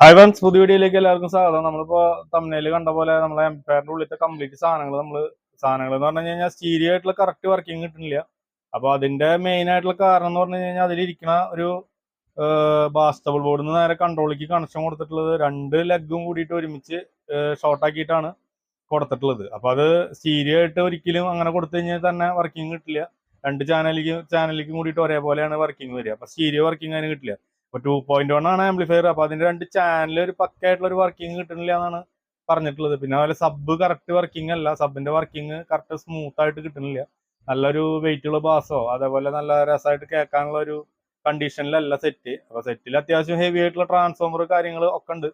Hi friends പുതിയ വീഡിയോയിലേക്ക് എല്ലാവർക്കും സ്വാഗതം. നമ്മളിപ്പോ തമിഴിൽ കണ്ട പോലെ നമ്മളെ എംപയറിന്റെ ഉള്ളിലത്തെ കംപ്ലീറ്റ് സാധനങ്ങൾ നമ്മൾ സാധനങ്ങൾ എന്ന് പറഞ്ഞു കഴിഞ്ഞാൽ സ്റ്റീരിയോ ആയിട്ടുള്ള കറക്റ്റ് വർക്കിംഗ് കിട്ടുന്നില്ല. അപ്പൊ അതിന്റെ മെയിൻ ആയിട്ടുള്ള കാരണം എന്ന് പറഞ്ഞു കഴിഞ്ഞാൽ അതിലിരിക്കുന്ന ഒരു ബാസ്റ്റബിൾ ബോർഡിൽ നിന്ന് നേരെ കൺട്രോളിക്ക് കണക്ഷൻ കൊടുത്തിട്ടുള്ളത് രണ്ട് ലെഗും കൂടിയിട്ട് ഒരുമിച്ച് ഷോർട്ടാക്കിയിട്ടാണ് കൊടുത്തിട്ടുള്ളത്. അപ്പൊ അത് സ്റ്റീരിയോ ആയിട്ട് ഒരിക്കലും അങ്ങനെ കൊടുത്തു കഴിഞ്ഞാൽ തന്നെ വർക്കിംഗ് കിട്ടില്ല. രണ്ട് ചാനലിക്ക് ചാനലിലേക്കും കൂടിയിട്ട് ഒരേപോലെയാണ് വർക്കിംഗ് വരിക. അപ്പൊ സ്റ്റീരിയോ വർക്കിംഗ് അതിന് കിട്ടില്ല. ഇപ്പൊ ടു പോയിന്റ് വൺ ആണ് ആംപ്ലിഫയർ അപ്പൊ അതിന്റെ രണ്ട് ചാനൽ ഒരു പക്കായിട്ടുള്ള ഒരു വർക്കിംഗ് കിട്ടണില്ല എന്നാണ് പറഞ്ഞിട്ടുള്ളത്. പിന്നെ അതുപോലെ സബ് കറക്റ്റ് വർക്കിംഗ് അല്ല. സബിന്റെ വർക്കിംഗ് കറക്റ്റ് സ്മൂത്ത് ആയിട്ട് കിട്ടണില്ല. നല്ലൊരു വെയിറ്റുള്ള ബാസോ അതേപോലെ നല്ല രസമായിട്ട് കേൾക്കാനുള്ള ഒരു കണ്ടീഷനിലല്ല സെറ്റ് അപ്പൊ സെറ്റിൽ അത്യാവശ്യം ഹെവി ആയിട്ടുള്ള ട്രാൻസ്ഫോമർ കാര്യങ്ങൾ ഒക്കെ ഉണ്ട്.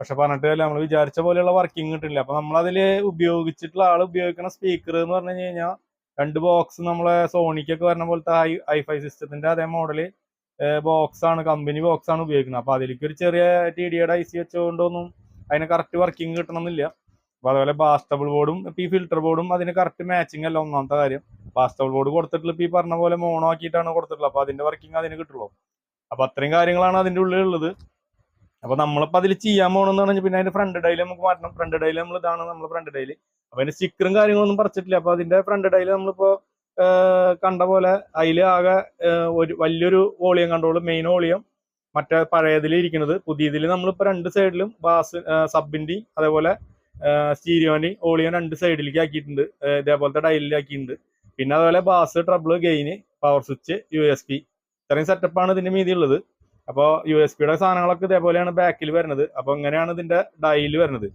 പക്ഷെ പറഞ്ഞിട്ട് നമ്മൾ വിചാരിച്ച പോലെയുള്ള വർക്കിംഗ് കിട്ടില്ല അപ്പൊ നമ്മൾ അതിൽ ഉപയോഗിച്ചിട്ടുള്ള ആൾ ഉപയോഗിക്കുന്ന സ്പീക്കർ എന്ന് പറഞ്ഞു കഴിഞ്ഞാൽ രണ്ട് ബോക്സ് നമ്മളെ സോണിക്കൊക്കെ വരുന്ന പോലത്തെ ഹൈ ഹൈഫൈ സിസ്റ്റത്തിന്റെ അതേ മോഡൽ ബോക്സ് ആണ് കമ്പനി ബോക്സ് ആണ് ഉപയോഗിക്കുന്നത്. അപ്പൊ അതിലേക്ക് ഒരു ചെറിയ ടി ഡിയുടെ ഐ സി വെച്ചുകൊണ്ടൊന്നും അതിന് കറക്റ്റ് വർക്കിംഗ് കിട്ടണമെന്നില്ല. അപ്പൊ അതുപോലെ ബാസ്റ്റബിൾ ബോർഡും ഇപ്പൊ ഈ ഫിൽറ്റർ ബോർഡും അതിന് കറക്റ്റ് മാച്ചിങ് അല്ല ഒന്നാമത്തെ കാര്യം. ബാസ്റ്റബിൾ ബോർഡ് കൊടുത്തിട്ടുള്ള ഇപ്പൊ ഈ പറഞ്ഞ പോലെ മോണോ ആക്കിയിട്ടാണ് കൊടുത്തിട്ടുള്ളത്. അപ്പൊ അതിന്റെ വർക്കിംഗ് അതിന് കിട്ടുള്ളൂ. അപ്പൊ അത്രയും കാര്യങ്ങളാണ് അതിന്റെ ഉള്ളിൽ ഉള്ളത് അപ്പൊ നമ്മളിപ്പോ അതിൽ ചെയ്യാൻ പോകണമെന്ന് പറഞ്ഞാൽ പിന്നെ അതിന്റെ ഫ്രണ്ട് ഡൈൽ നമുക്ക് മാറ്റണം. ഫ്രണ്ട് ഡൈൽ നമ്മൾ ഇതാണ് നമ്മൾ ഫ്രണ്ട് ഡൈൽ അപ്പൊ അതിന്റെ സ്റ്റിക്കറും കാര്യങ്ങളൊന്നും പറിച്ചിട്ടില്ല. അപ്പൊ അതിന്റെ ഫ്രണ്ട് ഡൈൽ നമ്മളിപ്പോ കണ്ട പോലെ അതിൽ ആകെ ഒരു വലിയൊരു വോളിയം കൺട്രോൾ മെയിൻ വോളിയം. മറ്റേ പഴയതിൽ ഇരിക്കുന്നത് പുതിയതിൽ നമ്മളിപ്പോൾ രണ്ട് സൈഡിലും ബാസ് സബിന്റെയും അതേപോലെ സ്റ്റീരിയോന്റെയും വോളിയം രണ്ട് സൈഡിലേക്ക് ആക്കിയിട്ടുണ്ട്. ഇതേപോലത്തെ ഡയലിലാക്കിയിട്ടുണ്ട് പിന്നെ അതുപോലെ bass treble gain power switch U S P ഇത്രയും സെറ്റപ്പാണ് ഇതിന്റെ മീതി ഉള്ളത്. അപ്പോൾ യു എസ് പിയുടെ സാധനങ്ങളൊക്കെ ഇതേപോലെയാണ് ബാക്കിൽ വരുന്നത്. അപ്പോൾ ഇങ്ങനെയാണ് ഇതിന്റെ ഡയൽ വരുന്നത്.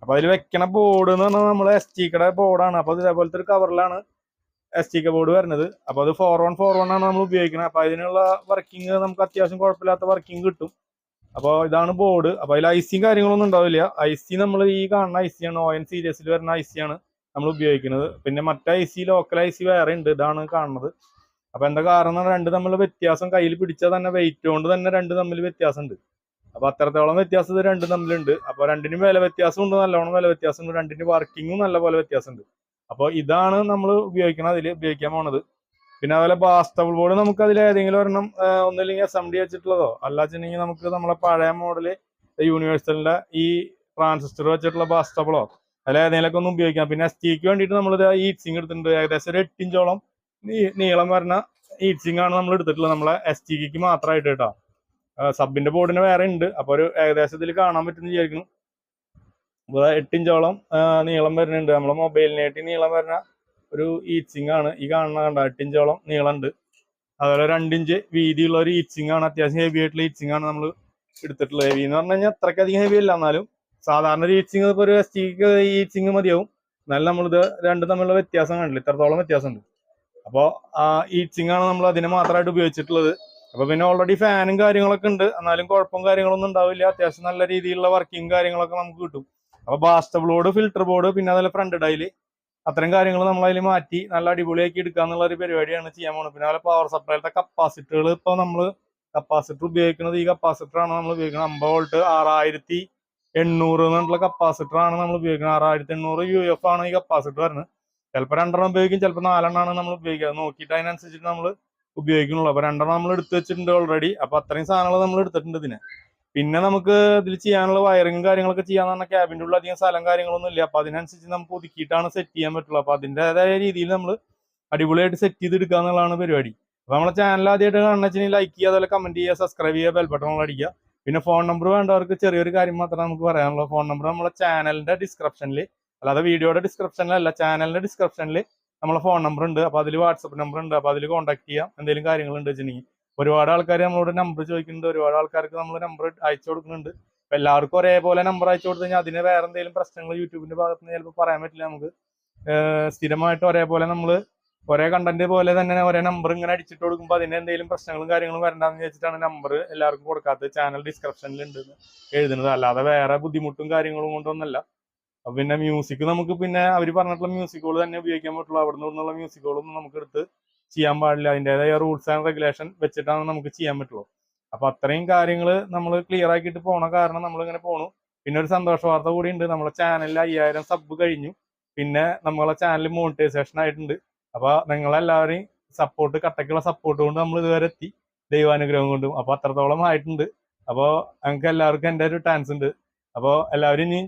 അപ്പോൾ അതിൽ വെക്കണ ബോർഡ് എന്ന് പറഞ്ഞാൽ നമ്മൾ എസ് ടിക്കടെ ബോർഡാണ് അപ്പോൾ ഇത് ഇതേപോലത്തെ ഒരു കവറിലാണ് എസ് ടി കെ ബോർഡ് വരുന്നത്. അപ്പോൾ അത് ഫോർ വൺ ഫോർ വൺ ആണ് നമ്മൾ ഉപയോഗിക്കുന്നത് അപ്പോൾ അതിനുള്ള വർക്കിംഗ് നമുക്ക് അത്യാവശ്യം കുഴപ്പമില്ലാത്ത വർക്കിംഗ് കിട്ടും. അപ്പോൾ ഇതാണ് ബോർഡ് അപ്പോൾ അതിൽ ഐ സിയും കാര്യങ്ങളൊന്നും ഉണ്ടാവില്ല. ഐസി നമ്മൾ ഈ കാണുന്ന ഐ സി ആണ്. ഒ എൻ സീരീസിൽ വരുന്ന ഐ സി ആണ് നമ്മൾ ഉപയോഗിക്കുന്നത്. പിന്നെ മറ്റേ I C local I C വേറെ ഉണ്ട്. ഇതാണ് കാണുന്നത്. അപ്പോൾ എന്താ കാരണം രണ്ട് തമ്മിൽ വ്യത്യാസം കയ്യിൽ പിടിച്ചാൽ തന്നെ വെയിറ്റ് കൊണ്ട് തന്നെ രണ്ട് തമ്മിൽ വ്യത്യാസം ഉണ്ട് അപ്പോൾ അത്രത്തോളം വ്യത്യാസം ഇത് രണ്ടും തമ്മിലുണ്ട്. അപ്പോൾ രണ്ടിനും വില വ്യത്യാസമുണ്ട്. നല്ലോണം വില വ്യത്യാസമുണ്ട്. രണ്ടിന് വർക്കിങ്ങും നല്ല പോലെ വ്യത്യാസമുണ്ട്. അപ്പോൾ ഇതാണ് നമ്മൾ ഉപയോഗിക്കണം അതിൽ ഉപയോഗിക്കാൻ പോണത്. പിന്നെ അതുപോലെ ബാസ്റ്റബിൾ ബോർഡ് നമുക്ക് അതിൽ ഏതെങ്കിലും ഒരെണ്ണം ഒന്നില്ലെങ്കിൽ അസംബ്ലി വെച്ചിട്ടുള്ളതോ അല്ലാച്ചിട്ടുണ്ടെങ്കിൽ നമുക്ക് നമ്മളെ പഴയ മോഡൽ യൂണിവേഴ്സലിന്റെ ഈ ട്രാൻസിസ്റ്റർ വെച്ചിട്ടുള്ള ബാസ്റ്റബിളോ അതിൽ ഏതെങ്കിലുമൊക്കെ ഒന്ന് ഉപയോഗിക്കാം. പിന്നെ എസ്റ്റിക്ക് വേണ്ടിയിട്ട് നമ്മൾ ഈറ്റ്സിങ് എടുത്തിട്ടുണ്ട്. ഏകദേശം ഒരു എട്ടിഞ്ചോളം നീളം വരുന്ന ഈറ്റ്സിങ് ആണ് നമ്മൾ എടുത്തിട്ടുള്ളത്. നമ്മളെ എസ് ടിക്ക് മാത്രമായിട്ട് കേട്ടോ. സബിന്റെ ബോർഡിന് വേറെ ഉണ്ട്. അപ്പോൾ ഒരു ഏകദേശം ഇതിൽ കാണാൻ പറ്റുന്ന വിചാരിക്കുന്നു. അപ്പോൾ എട്ടിഞ്ചോളം നീളം വരുന്നുണ്ട്. നമ്മളെ മൊബൈലിനായിട്ട് നീളം വരുന്ന ഒരു ഈച്ചിങ് ആണ്. ഈ കാണുന്ന കണ്ട? എട്ടിഞ്ചോളം നീളം ഉണ്ട് അതുപോലെ രണ്ടിഞ്ച് വീതിയുള്ള ഒരു ഈച്ചിങ് ആണ്. അത്യാവശ്യം ഹെവി ആയിട്ടുള്ള ഈച്ചിങ് ആണ് നമ്മൾ എടുത്തിട്ടുള്ളത്. ഹെവി എന്ന് പറഞ്ഞു കഴിഞ്ഞാൽ അത്രയ്ക്കധികം ഹെവി അല്ല. എന്നാലും സാധാരണ ഒരു ഈച്ചിങ് ഇപ്പോൾ ഒരു എസ് ടിക്ക് ഈച്ചിങ് മതിയാവും. എന്നാലും നമ്മളിത് രണ്ടും തമ്മിലുള്ള വ്യത്യാസം കണ്ടില്ല? ഇത്രത്തോളം വ്യത്യാസമുണ്ട്. അപ്പോൾ ആ ഈച്ചിങ് ആണ് നമ്മൾ അതിനെ മാത്രമായിട്ട് ഉപയോഗിച്ചിട്ടുള്ളത്. അപ്പോൾ പിന്നെ ഓൾറെഡി ഫാനും കാര്യങ്ങളൊക്കെ ഉണ്ട്. എന്നാലും കുഴപ്പവും കാര്യങ്ങളൊന്നും ഉണ്ടാവില്ല. അത്യാവശ്യം നല്ല രീതിയിലുള്ള വർക്കിംഗ് കാര്യങ്ങളൊക്കെ നമുക്ക് കിട്ടും. അപ്പൊ ബാസ്റ്റബിൾ ബോർഡ് ഫിൽറ്റർ ബോർഡ് പിന്നെ അതുപോലെ ഫ്രണ്ട് ഡൈൽ അത്തരം കാര്യങ്ങൾ നമ്മൾ അതിൽ മാറ്റി നല്ല അടിപൊളിയാക്കി എടുക്കുക എന്നുള്ള ഒരു പരിപാടിയാണ് ചെയ്യാൻ പോകുന്നത് പിന്നെ അതുപോലെ പവർ സപ്ലൈയിലത്തെ കപ്പാസിറ്ററുകൾ ഇപ്പോൾ നമ്മൾ കപ്പാസിറ്റർ ഉപയോഗിക്കുന്നത് ഈ കപ്പാസിറ്റർ ആണ് നമ്മൾ ഉപയോഗിക്കുന്നത്. അമ്പത് വോൾട്ട് ആറായിരത്തി എണ്ണൂറ് എന്നുള്ള കപ്പാസിറ്റർ ആണ് നമ്മൾ ഉപയോഗിക്കുന്നത്. ആറായിരത്തി എണ്ണൂറ് യു എഫ് ആണ് ഈ കപ്പാസിറ്റർ വരുന്നത്. ചിലപ്പോൾ രണ്ടെണ്ണം ഉപയോഗിക്കും ചിലപ്പോൾ നാലെണ്ണമാണ് നമ്മൾ ഉപയോഗിക്കുക. നോക്കിയിട്ട് അതിനനുസരിച്ചിട്ട് നമ്മൾ ഉപയോഗിക്കുന്നുള്ളൂ. അപ്പൊ രണ്ടെണ്ണം നമ്മൾ എടുത്തു വെച്ചിട്ടുണ്ട് ഓൾറെഡി അപ്പൊ അത്രയും സാധനങ്ങൾ നമ്മൾ എടുത്തിട്ടുണ്ട് ഇതിന്. പിന്നെ നമുക്ക് ഇതിൽ ചെയ്യാനുള്ള വയറിങ്ങും കാര്യങ്ങളൊക്കെ ചെയ്യാന്ന് പറഞ്ഞാൽ ക്യാബിന്റെ ഉള്ളിൽ അധികം സ്ഥലം കാര്യങ്ങളൊന്നും ഇല്ല. അപ്പൊ അതിനനുസരിച്ച് നമുക്ക് ഒതുക്കിയിട്ടാണ് സെറ്റ് ചെയ്യാൻ പറ്റുള്ളൂ. അപ്പൊ അതിന്റെതായ രീതിയിൽ നമ്മൾ അടിപൊളിയായിട്ട് സെറ്റ് ചെയ്ത് എടുക്കുക എന്നുള്ളതാണ് പരിപാടി. അപ്പൊ നമ്മളെ ചാനൽ ആദ്യമായിട്ട് കാണുന്ന വെച്ചാൽ ലൈക്ക് ചെയ്യുക അതുപോലെ കമന്റ് ചെയ്യുക സബ്സ്ക്രൈബ് ചെയ്യുക ബെൽ ബട്ടൺ അടിക്കുക. പിന്നെ ഫോൺ നമ്പർ വേണ്ടവർക്ക് ചെറിയൊരു കാര്യം മാത്രമേ നമുക്ക് പറയാനുള്ളൂ. ഫോൺ നമ്പർ നമ്മളെ ചാനലിന്റെ ഡിസ്ക്രിപ്ഷനിൽ അല്ലാതെ വീഡിയോയുടെ ഡിസ്ക്രിപ്ഷനിലല്ല ചാനലിന്റെ ഡിസ്ക്രിപ്ഷനിൽ നമ്മളെ ഫോൺ നമ്പർ ഉണ്ട്. അപ്പോൾ അതിൽ വാട്സപ്പ് നമ്പർ ഉണ്ട്. അപ്പോൾ അതിൽ കോൺടാക്ട് ചെയ്യാം. എന്തെങ്കിലും കാര്യങ്ങളുണ്ട് വെച്ചിട്ടുണ്ടെങ്കിൽ ഒരുപാട് ആൾക്കാർ നമ്മളോട് നമ്പർ ചോദിക്കുന്നുണ്ട്. ഒരുപാട് ആൾക്കാർക്ക് നമ്മൾ നമ്പർ അയച്ചു കൊടുക്കുന്നുണ്ട്. അപ്പൊ എല്ലാവർക്കും ഒരേപോലെ നമ്പർ അയച്ചു കൊടുത്തു കഴിഞ്ഞാൽ അതിന് വേറെ എന്തെങ്കിലും പ്രശ്നങ്ങൾ യൂട്യൂബിന്റെ ഭാഗത്ത് നിന്ന് ചിലപ്പോൾ പറയാൻ പറ്റില്ല നമുക്ക്. സ്ഥിരമായിട്ട് ഒരേപോലെ നമ്മൾ ഒരേ കണ്ടന്റ് പോലെ തന്നെ ഒരേ നമ്പർ ഇങ്ങനെ അടിച്ചിട്ട് കൊടുക്കുമ്പോൾ അതിന് എന്തെങ്കിലും പ്രശ്നങ്ങളും കാര്യങ്ങളും വരണ്ടെന്ന് വെച്ചിട്ടാണ് നമ്പർ എല്ലാവർക്കും കൊടുക്കാത്തത്. ചാനൽ ഡിസ്ക്രിപ്ഷനിൽ ഉണ്ട് എഴുതുന്നത്. അല്ലാതെ വേറെ ബുദ്ധിമുട്ടും കാര്യങ്ങളും കൊണ്ടൊന്നല്ല. അപ്പൊ പിന്നെ മ്യൂസിക് നമുക്ക് പിന്നെ അവർ പറഞ്ഞിട്ടുള്ള മ്യൂസിക്കുകൾ തന്നെ ഉപയോഗിക്കാൻ പറ്റുള്ളൂ. അവിടെ നിന്നുള്ള മ്യൂസിക്കുകളൊന്നും നമുക്ക് എടുത്ത് ചെയ്യാൻ പാടില്ല. അതിന്റെതായ റൂൾസ് ആൻഡ് റെഗുലേഷൻ വെച്ചിട്ടാണ് നമുക്ക് ചെയ്യാൻ പറ്റുള്ളൂ. അപ്പൊ അത്രയും കാര്യങ്ങൾ നമ്മൾ ക്ലിയർ ആക്കിയിട്ട് പോണ കാരണം നമ്മൾ ഇങ്ങനെ പോണു. പിന്നെ ഒരു സന്തോഷ വാർത്ത കൂടി ഉണ്ട്. നമ്മളെ ചാനലിൽ അയ്യായിരം സബ് കഴിഞ്ഞു. പിന്നെ നമ്മളെ ചാനൽ മോണിറ്റൈസേഷൻ ആയിട്ടുണ്ട്. അപ്പൊ നിങ്ങളെല്ലാവരെയും സപ്പോർട്ട് കട്ടക്കുള്ള സപ്പോർട്ട് കൊണ്ട് നമ്മൾ ഇതുവരെ എത്തി. ദൈവാനുഗ്രഹം കൊണ്ടും. അപ്പൊ അത്രത്തോളം ആയിട്ടുണ്ട്. അപ്പോൾ ഞങ്ങൾക്ക് എല്ലാവർക്കും എന്റെ ഒരു ടാൻസ് ഉണ്ട്. അപ്പോൾ എല്ലാവരും ഇനി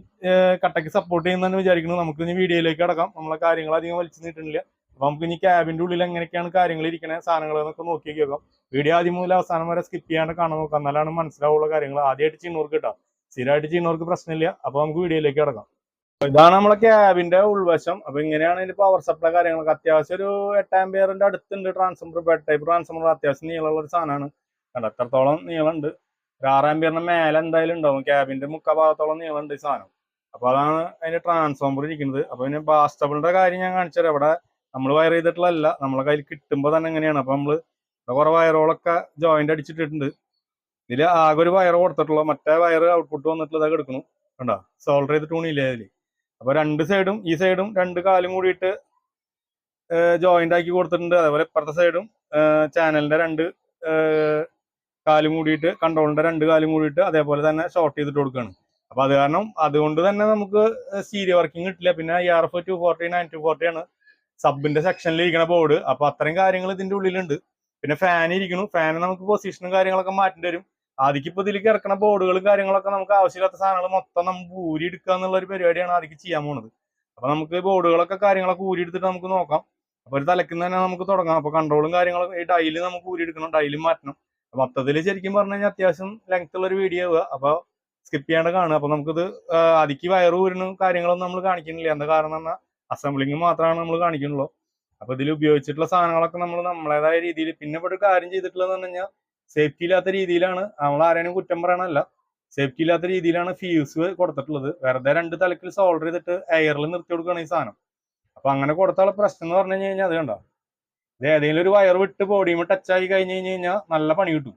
കട്ടക്ക് സപ്പോർട്ട് ചെയ്യുന്നതെന്ന് വിചാരിക്കുന്നു. നമുക്ക് ഇനി വീഡിയോയിലേക്ക് അടക്കാം നമ്മളെ കാര്യങ്ങൾ അധികം വലിച്ചു നീട്ടുന്നില്ല. അപ്പൊ നമുക്ക് ഇനി ക്യാബിന്റെ ഉള്ളിൽ എങ്ങനെയൊക്കെയാണ് കാര്യങ്ങൾ ഇരിക്കുന്ന സാധനങ്ങൾ എന്നൊക്കെ നോക്കി കേൾക്കാം. വീഡിയോ ആദ്യം മുതൽ അവസാനം വരെ സ്കിപ്പ് ചെയ്യാണ്ട് കാണാൻ നോക്കാം. എന്നാലാണ് മനസ്സിലാവുള്ള കാര്യങ്ങൾ. ആദ്യമായിട്ട് ചെയ്യുന്നവർക്ക് കിട്ടാം. സ്ഥിരമായിട്ട് ചെയ്യുന്നവർക്ക് പ്രശ്നമില്ല. അപ്പൊ നമുക്ക് വീഡിയോയിലേക്ക് കിടക്കാം. ഇതാണ് നമ്മളെ ക്യാബിന്റെ ഉൾവശം. അപ്പൊ ഇങ്ങനെയാണ് ഇതിന്റെ പവർ സപ്ലൈ കാര്യങ്ങളൊക്കെ. അത്യാവശ്യം ഒരു എട്ടാംബിയറിന്റെ അടുത്തുണ്ട് ട്രാൻസ്ഫോമർ ബെഡ് ടൈപ്പ് ട്രാൻസ്ഫോമർ അത്യാവശ്യം നീളമുള്ള ഒരു സാധനമാണ്. കണ്ടോ എത്രത്തോളം നീളമുണ്ട്. ഒരു ആറാംബിയറിന്റെ മേലെ എന്തായാലും ഉണ്ടാവും. ക്യാബിന്റെ മുക്കാ ഭാഗത്തോളം നീളമുണ്ട് ഈ സാധനം. അപ്പൊ അതാണ് അതിന്റെ ട്രാൻസ്ഫോമർ ഇരിക്കുന്നത്. അപ്പൊ പിന്നെ ബാസ്റ്റബിളിന്റെ കാര്യം ഞാൻ കാണിച്ചുതരാം. ഇവിടെ നമ്മൾ വയർ ചെയ്തിട്ടുള്ളതല്ല. നമ്മളെ കയ്യിൽ കിട്ടുമ്പോൾ തന്നെ എങ്ങനെയാണ്? അപ്പം നമ്മൾ കുറേ വയറുകളൊക്കെ ജോയിന്റ് അടിച്ചിട്ടിട്ടുണ്ട്. ഇതിൽ ആകെ ഒരു വയർ കൊടുത്തിട്ടുള്ളൂ. മറ്റേ വയർ ഔട്ട്പുട്ട് വന്നിട്ടുള്ളത് കൊടുക്കുന്നു കണ്ടോ? സോൾഡർ ചെയ്തിട്ട് തുണിയില്ലേ അതിൽ അപ്പോൾ രണ്ട് സൈഡും ഈ സൈഡും രണ്ട് കാലും കൂടിയിട്ട് ജോയിന്റ് ആക്കി കൊടുത്തിട്ടുണ്ട്. അതേപോലെ ഇപ്പുറത്തെ സൈഡും ചാനലിന്റെ രണ്ട് കാലും കൂടിയിട്ട് കൺട്രോളിന്റെ രണ്ട് കാലും കൂടിയിട്ട് അതേപോലെ തന്നെ ഷോർട്ട് ചെയ്തിട്ട് കൊടുക്കുകയാണ് അപ്പോൾ അത് കാരണം അതുകൊണ്ട് തന്നെ നമുക്ക് സീരിയ വർക്കിംഗ് കിട്ടില്ല. പിന്നെ I R F two forty nine two forty ആണ് സബിന്റെ സെക്ഷനിൽ ഇരിക്കുന്ന ബോർഡ് അപ്പൊ അത്രയും കാര്യങ്ങൾ ഇതിന്റെ ഉള്ളിലുണ്ട്. പിന്നെ ഫാൻ ഇരിക്കുന്നു. ഫാന് നമുക്ക് പൊസിഷനും കാര്യങ്ങളൊക്കെ മാറ്റേണ്ടി വരും. ആദ്യം ഇപ്പൊ ഇതിലേക്ക് ഇറക്കുന്ന ബോർഡുകളും കാര്യങ്ങളൊക്കെ നമുക്ക് ആവശ്യമില്ലാത്ത സാധനങ്ങൾ മൊത്തം നമുക്ക് ഊരി എടുക്കുക എന്നുള്ള ഒരു പരിപാടിയാണ് ആദ്യം ചെയ്യാൻ പോണത്. അപ്പൊ നമുക്ക് ബോർഡുകളൊക്കെ കാര്യങ്ങളൊക്കെ ഊരി എടുത്തിട്ട് നമുക്ക് നോക്കാം. അപ്പൊ ഒരു തലക്കുന്ന തന്നെ നമുക്ക് തുടങ്ങാം. അപ്പൊ കൺട്രോളും കാര്യങ്ങളും ഈ ഡൈൽ നമുക്ക് ഊരി എടുക്കണം ഡൈലും മാറ്റണം മൊത്തത്തിൽ ശരിക്കും പറഞ്ഞു കഴിഞ്ഞാൽ അത്യാവശ്യം ലെങ്ത് ഉള്ള ഒരു വീഡിയോ ആവുക. അപ്പൊ സ്കിപ്പ് ചെയ്യാണ്ട് കാണുക. അപ്പൊ നമുക്കിത് അതിക്ക് വയറ് ഊരിനും കാര്യങ്ങളൊന്നും നമ്മൾ കാണിക്കുന്നില്ല. എന്താ കാരണം പറഞ്ഞാൽ അസംബ്ലിങ് മാത്രമാണ് നമ്മൾ കാണിക്കുന്നുള്ളൂ അപ്പൊ ഇതിൽ ഉപയോഗിച്ചിട്ടുള്ള സാധനങ്ങളൊക്കെ നമ്മൾ നമ്മളേതായ രീതിയിൽ പിന്നെ ഇവിടെ ഒരു കാര്യം ചെയ്തിട്ടുള്ളതെന്ന് പറഞ്ഞു കഴിഞ്ഞാൽ സേഫ്റ്റി ഇല്ലാത്ത രീതിയിലാണ്. നമ്മൾ ആരെയും കുറ്റം പറയണല്ല സേഫ്റ്റി ഇല്ലാത്ത രീതിയിലാണ് ഫ്യൂസ് കൊടുത്തിട്ടുള്ളത്. വെറുതെ രണ്ട് തലക്കിൽ സോൾഡർ ചെയ്തിട്ട് എയറിൽ നിർത്തി കൊടുക്കുകയാണ് ഈ സാധനം. അപ്പൊ അങ്ങനെ കൊടുത്തുള്ള പ്രശ്നം എന്ന് പറഞ്ഞു കഴിഞ്ഞാൽ അത് കണ്ടോ? ഇത് ഏതെങ്കിലും ഒരു വയർ വിട്ട് ബോഡിയും ടച്ച് ആയി കഴിഞ്ഞു കഴിഞ്ഞ് കഴിഞ്ഞാൽ നല്ല പണി കിട്ടും.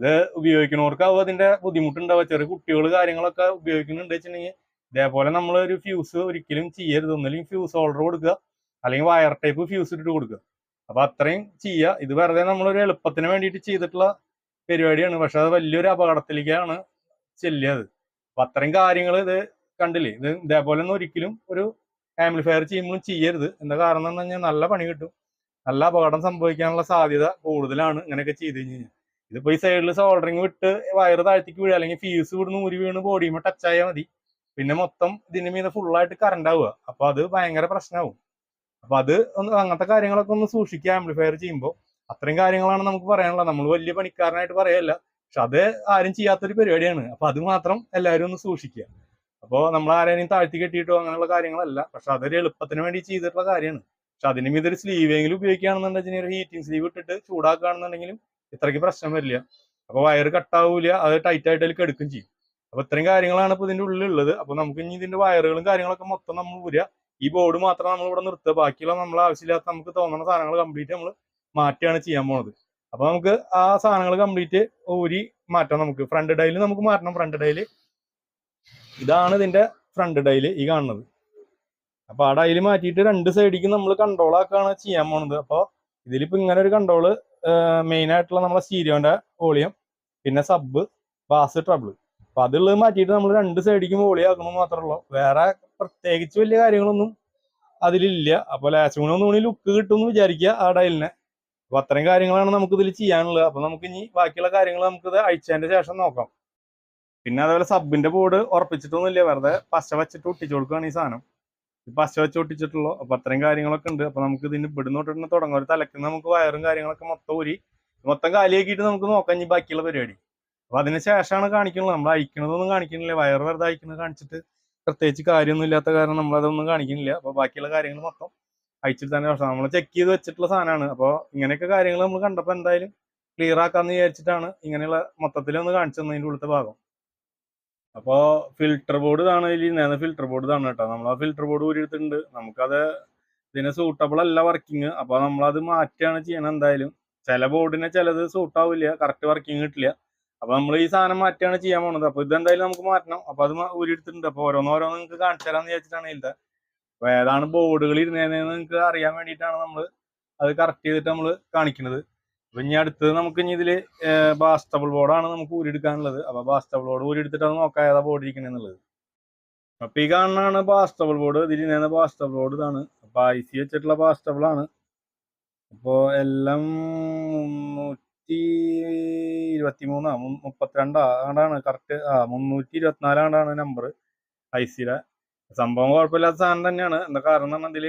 ഇത് ഉപയോഗിക്കുന്നവർക്കാവും അതിന്റെ ബുദ്ധിമുട്ടുണ്ടാവുക. ചെറിയ കുട്ടികൾ കാര്യങ്ങളൊക്കെ ഉപയോഗിക്കുന്നുണ്ട് വെച്ചിട്ടുണ്ടെങ്കിൽ ഇതേപോലെ നമ്മൾ ഒരു ഫ്യൂസ് ഒരിക്കലും ചെയ്യരുത്. ഒന്നില്ലെങ്കിൽ ഫ്യൂസ് ഹോൾഡർ കൊടുക്കുക. അല്ലെങ്കിൽ വയർ ടൈപ്പ് ഫ്യൂസ് ഇട്ടിട്ട് കൊടുക്കുക. അപ്പൊ അത്രയും ചെയ്യുക. ഇത് വെറുതെ നമ്മളൊരു എളുപ്പത്തിന് വേണ്ടിയിട്ട് ചെയ്തിട്ടുള്ള പരിപാടിയാണ്. പക്ഷെ അത് വലിയൊരു അപകടത്തിലേക്കാണ് ചെല്ലിയത്. അപ്പൊ അത്രയും കാര്യങ്ങൾ ഇത് കണ്ടില്ലേ? ഇത് ഇതേപോലെ ഒന്നും ഒരിക്കലും ഒരു ആംപ്ലിഫയർ ചെയ്യുമ്പോഴും ചെയ്യരുത്. എന്താ കാരണം എന്ന് പറഞ്ഞാൽ നല്ല പണി കിട്ടും. നല്ല അപകടം സംഭവിക്കാനുള്ള സാധ്യത കൂടുതലാണ് ഇങ്ങനെയൊക്കെ ചെയ്ത് കഴിഞ്ഞ് കഴിഞ്ഞാൽ. ഇതിപ്പോ ഈ സൈഡിൽ സോൾഡറിങ് വിട്ട് വയറ് താഴ്ത്തിക്ക് വീഴുക അല്ലെങ്കിൽ ഫ്യൂസ് വിടുന്ന ഊരി വീണ് ബോഡിയുമ്പോൾ ടച്ച് മതി. പിന്നെ മൊത്തം ഇതിന് മീതെ ഫുള്ളായിട്ട് കറണ്ട് ആവുക. അപ്പൊ അത് ഭയങ്കര പ്രശ്നമാവും അപ്പൊ അത് ഒന്ന് അങ്ങനത്തെ കാര്യങ്ങളൊക്കെ ഒന്ന് സൂക്ഷിക്കുക ആംപ്ലിഫയർ ചെയ്യുമ്പോൾ അത്രയും കാര്യങ്ങളാണ് നമുക്ക് പറയാനുള്ളത്. നമ്മൾ വലിയ പണിക്കാരനായിട്ട് പറയല്ല. പക്ഷെ അത് ആരും ചെയ്യാത്തൊരു പരിപാടിയാണ്. അപ്പൊ അത് മാത്രം എല്ലാവരും ഒന്ന് സൂക്ഷിക്കുക. അപ്പോൾ നമ്മൾ ആരെയും താഴ്ത്തി കെട്ടിയിട്ടോ അങ്ങനെയുള്ള കാര്യങ്ങളല്ല. പക്ഷെ അതൊരു എളുപ്പത്തിന് വേണ്ടി ചെയ്തിട്ടുള്ള കാര്യമാണ്. പക്ഷെ അതിന് മീതെ ഒരു സ്ലീവെങ്കിലും ഉപയോഗിക്കുകയാണെന്നുണ്ടെങ്കിൽ ഒരു ഹീറ്റിംഗ് സ്ലീവ് ഇട്ടിട്ട് ചൂടാക്കുകയാണെന്നുണ്ടെങ്കിലും ഇത്രയ്ക്ക് പ്രശ്നം വരില്ല. അപ്പൊ വയറ് കട്ടാവൂല അത് ടൈറ്റ് ആയിട്ട് അതിൽ കെടുക്കും ചെയ്യും. അപ്പൊ ഇത്രയും കാര്യങ്ങളാണ് ഇപ്പൊ ഇതിന്റെ ഉള്ളിലുള്ളത്. അപ്പൊ നമുക്ക് ഇനി ഇതിന്റെ വയറുകളും കാര്യങ്ങളൊക്കെ മൊത്തം നമ്മൾ ഊരുക ഈ ബോർഡ് മാത്രം നമ്മൾ ഇവിടെ നിർത്തുക. ബാക്കിയുള്ള നമ്മൾ ആവശ്യമില്ലാത്ത നമുക്ക് തോന്നുന്ന സാധനങ്ങൾ കംപ്ലീറ്റ് നമ്മൾ മാറ്റുകയാണ് ചെയ്യാൻ പോണത്. അപ്പൊ നമുക്ക് ആ സാധനങ്ങൾ കംപ്ലീറ്റ് ഊരി മാറ്റാം നമുക്ക്. ഫ്രണ്ട് ഡൈൽ നമുക്ക് മാറ്റണം. ഫ്രണ്ട് ഡൈൽ ഇതാണ് ഇതിന്റെ ഫ്രണ്ട് ഡൈൽ ഈ കാണുന്നത്. അപ്പൊ ആ ഡൈൽ മാറ്റിയിട്ട് രണ്ട് സൈഡിലേക്ക് നമ്മൾ കൺട്രോൾ ആക്കുകയാണ് ചെയ്യാൻ പോണത്. അപ്പൊ ഇതിലിപ്പോ ഇങ്ങനെ ഒരു കൺട്രോൾ മെയിൻ ആയിട്ടുള്ള നമ്മളെ സ്റ്റീരിയോന്റെ വോളിയം പിന്നെ സബ് ബാസ് ട്രബിൾ അപ്പൊ അതുള്ളത് മാറ്റിയിട്ട് നമ്മൾ രണ്ട് സൈഡിലേക്ക് വോളിയം ആക്കണം മാത്രമേ ഉള്ളൂ വേറെ പ്രത്യേകിച്ച് വലിയ കാര്യങ്ങളൊന്നും അതിലില്ല. അപ്പൊ ലാസ്റ്റ് ഒന്നുകൂടി ലുക്ക് കിട്ടും എന്ന് വിചാരിക്കുക ആ ഡയലിനെ അപ്പൊ അത്രയും കാര്യങ്ങളാണ് നമുക്ക് ഇതിൽ ചെയ്യാനുള്ളത്. അപ്പൊ നമുക്ക് ഇനി ബാക്കിയുള്ള കാര്യങ്ങൾ നമുക്കിത് അയച്ചതിന്റെ ശേഷം നോക്കാം. പിന്നെ അതേപോലെ സബിന്റെ ബോർഡ് ഉറപ്പിച്ചിട്ടൊന്നുമില്ല. വെറുതെ പശ വെച്ചിട്ട് ഒട്ടിച്ചു കൊടുക്കുകയാണ് ഈ സാധനം. പശ വെച്ച് ഒട്ടിച്ചിട്ടുള്ളൂ. അപ്പൊ അത്രയും കാര്യങ്ങളൊക്കെ ഉണ്ട്. അപ്പൊ നമുക്ക് ഇതിന് ഇവിടുന്ന് തൊട്ടിട്ട് തുടങ്ങാം. ഒരു തലക്കുന്ന നമുക്ക് വയറും കാര്യങ്ങളൊക്കെ മൊത്തം ഊരി മൊത്തം കാലിയാക്കിയിട്ട് നമുക്ക് നോക്കാം ഇനി ബാക്കിയുള്ള പരിപാടി. അപ്പൊ അതിന് ശേഷമാണ് കാണിക്കുന്നത്. നമ്മൾ അയക്കണതൊന്നും കാണിക്കുന്നില്ല. വയറ് വെറുതെ അയക്കുന്നത് കാണിച്ചിട്ട് പ്രത്യേകിച്ച് കാര്യമൊന്നും ഇല്ലാത്ത കാരണം നമ്മൾ അതൊന്നും കാണിക്കുന്നില്ല. അപ്പൊ ബാക്കിയുള്ള കാര്യങ്ങൾ മൊത്തം അയച്ചിട്ട് തന്നെ പക്ഷെ നമ്മൾ ചെക്ക് ചെയ്ത് വെച്ചിട്ടുള്ള സാധനമാണ്. അപ്പോൾ ഇങ്ങനെയൊക്കെ കാര്യങ്ങൾ നമ്മൾ കണ്ടപ്പോൾ എന്തായാലും ക്ലിയർ ആക്കാന്ന് വിചാരിച്ചിട്ടാണ് ഇങ്ങനെയുള്ള മൊത്തത്തിൽ ഒന്ന് കാണിച്ചു തന്നതിന്റെ ഉള്ളത്തെ ഭാഗം. അപ്പോൾ ഫിൽറ്റർ ബോർഡ് ഇതാണ് ഇതിൽ ഫിൽട്ടർ ബോർഡ് ഇതാണ് കേട്ടോ. നമ്മൾ ആ ഫിൽറ്റർ ബോർഡ് ഊരിയെടുത്തിട്ടുണ്ട് നമുക്കത് ഇതിന് സൂട്ടബിൾ അല്ല വർക്കിംഗ് അപ്പോൾ നമ്മളത് മാറ്റുകയാണ് ചെയ്യണം എന്തായാലും. ചില ബോർഡിനെ ചിലത് സൂട്ടാവില്ല കറക്റ്റ് വർക്കിംഗ് കിട്ടില്ല. അപ്പൊ നമ്മൾ ഈ സാധനം മാറ്റാണ് ചെയ്യാൻ പോണത്. അപ്പൊ ഇതെന്തായാലും നമുക്ക് മാറ്റണം. അപ്പൊ അത് ഊരിയെടുത്തിട്ടുണ്ട്. അപ്പൊ ഓരോന്നോരോന്ന് നിങ്ങൾക്ക് കാണിച്ചു തരാന്ന് വിചാരിച്ചിട്ടാണ് ഇതിന്റെ. അപ്പൊ ഏതാണ് ബോർഡുകൾ ഇരുന്നതെന്ന് നിങ്ങൾക്ക് അറിയാൻ വേണ്ടിയിട്ടാണ് നമ്മൾ അത് കറക്റ്റ് ചെയ്തിട്ട് നമ്മൾ കാണിക്കുന്നത് അപ്പൊ ഇനി അടുത്തത് നമുക്ക് ഇനി ഇതിൽ ബാസ്റ്റബിൾ ബോർഡാണ് നമുക്ക് ഊരിയെടുക്കാനുള്ളത്. അപ്പൊ ബാസ്റ്റബിൾ ബോർഡ് ഊരിയെടുത്തിട്ട് അത് നോക്കാം ഏതാ ബോർഡ് ഇരിക്കണെന്നുള്ളത്. അപ്പൊ ഈ കാണുന്നതാണ് ബാസ്റ്റബിൾ ബോർഡ് ഇതിരുന്ന ബാസ്റ്റബിൾ ബോർഡ് ഇതാണ്. അപ്പൊ ഐ സി വെച്ചിട്ടുള്ള ബാസ്റ്റബിൾ ആണ്. അപ്പോ എല്ലാം മുന്നൂറ്റി ഇരുപത്തി മൂന്നാ മുപ്പത്തിരണ്ടാ അങ്ങോട്ടാണ് കറക്റ്റ് ആ മുന്നൂറ്റി ഇരുപത്തിനാലാണ്ടാണ് നമ്പർ ഐ സിയുടെ സംഭവം കുഴപ്പമില്ലാത്ത സാധനം തന്നെയാണ്. എന്താ കാരണം അതിൽ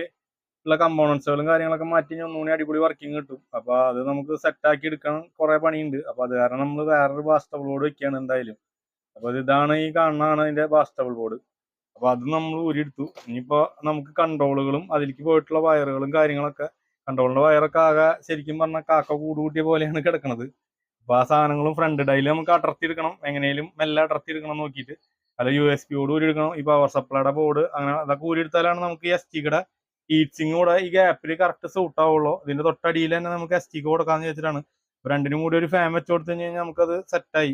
ഉള്ള കമ്പോണൻസുകളും കാര്യങ്ങളൊക്കെ മാറ്റി ഒന്നുകൂടി അടിപൊളി വർക്കിംഗ് കിട്ടും. അപ്പൊ അത് നമുക്ക് സെറ്റ് ആക്കി എടുക്കാൻ കുറെ പണിയുണ്ട്. അപ്പൊ അത് കാരണം നമ്മൾ വേറൊരു ബാസ്റ്റബിൾ ബോർഡ് വെക്കുകയാണ് എന്തായാലും. അപ്പൊ ഇത് ഇതാണ് ഈ കാണുന്നതാണ് അതിന്റെ ബാസ്റ്റബിൾ ബോർഡ് അപ്പൊ അത് നമ്മൾ ഊരിയെടുത്തു. ഇനിയിപ്പോ നമുക്ക് കൺട്രോളുകളും അതിലേക്ക് പോയിട്ടുള്ള വയറുകളും കാര്യങ്ങളൊക്കെ കൺട്രോളിന്റെ വയറൊക്കെ ആകെ ശരിക്കും പറഞ്ഞാൽ കാക്ക കൂട് കൂട്ടിയ പോലെയാണ് കിടക്കുന്നത് അപ്പൊ ആ സാധനങ്ങളും ഫ്രണ്ട് ഡൈയിൽ നമുക്ക് അടർത്തി എടുക്കണം എങ്ങനെയും മെല്ലെ അടർത്തി എടുക്കണം നോക്കിയിട്ട്. അല്ല യു എസ് പി ബോർഡ് ഊരി എടുക്കണം. ഈ പവർ സപ്ലൈയുടെ ബോർഡ് അങ്ങനെ അതൊക്കെ ഊരി എടുത്താലാണ് നമുക്ക് ഈ എസ് ടിയുടെ ഹീറ്റ്സിങ് കൂടെ ഈ ഗ്യാപ്പിൽ കറക്റ്റ് സൂട്ട് ആവുള്ളൂ. ഇതിന്റെ തൊട്ടടിയിൽ തന്നെ നമുക്ക് എസ് ടിക്ക് കൊടുക്കാന്ന് വെച്ചിട്ടാണ് രണ്ടിനും കൂടി ഒരു ഫാൻ വെച്ച് കൊടുത്തു കഴിഞ്ഞ് കഴിഞ്ഞാൽ നമുക്കത് സെറ്റായി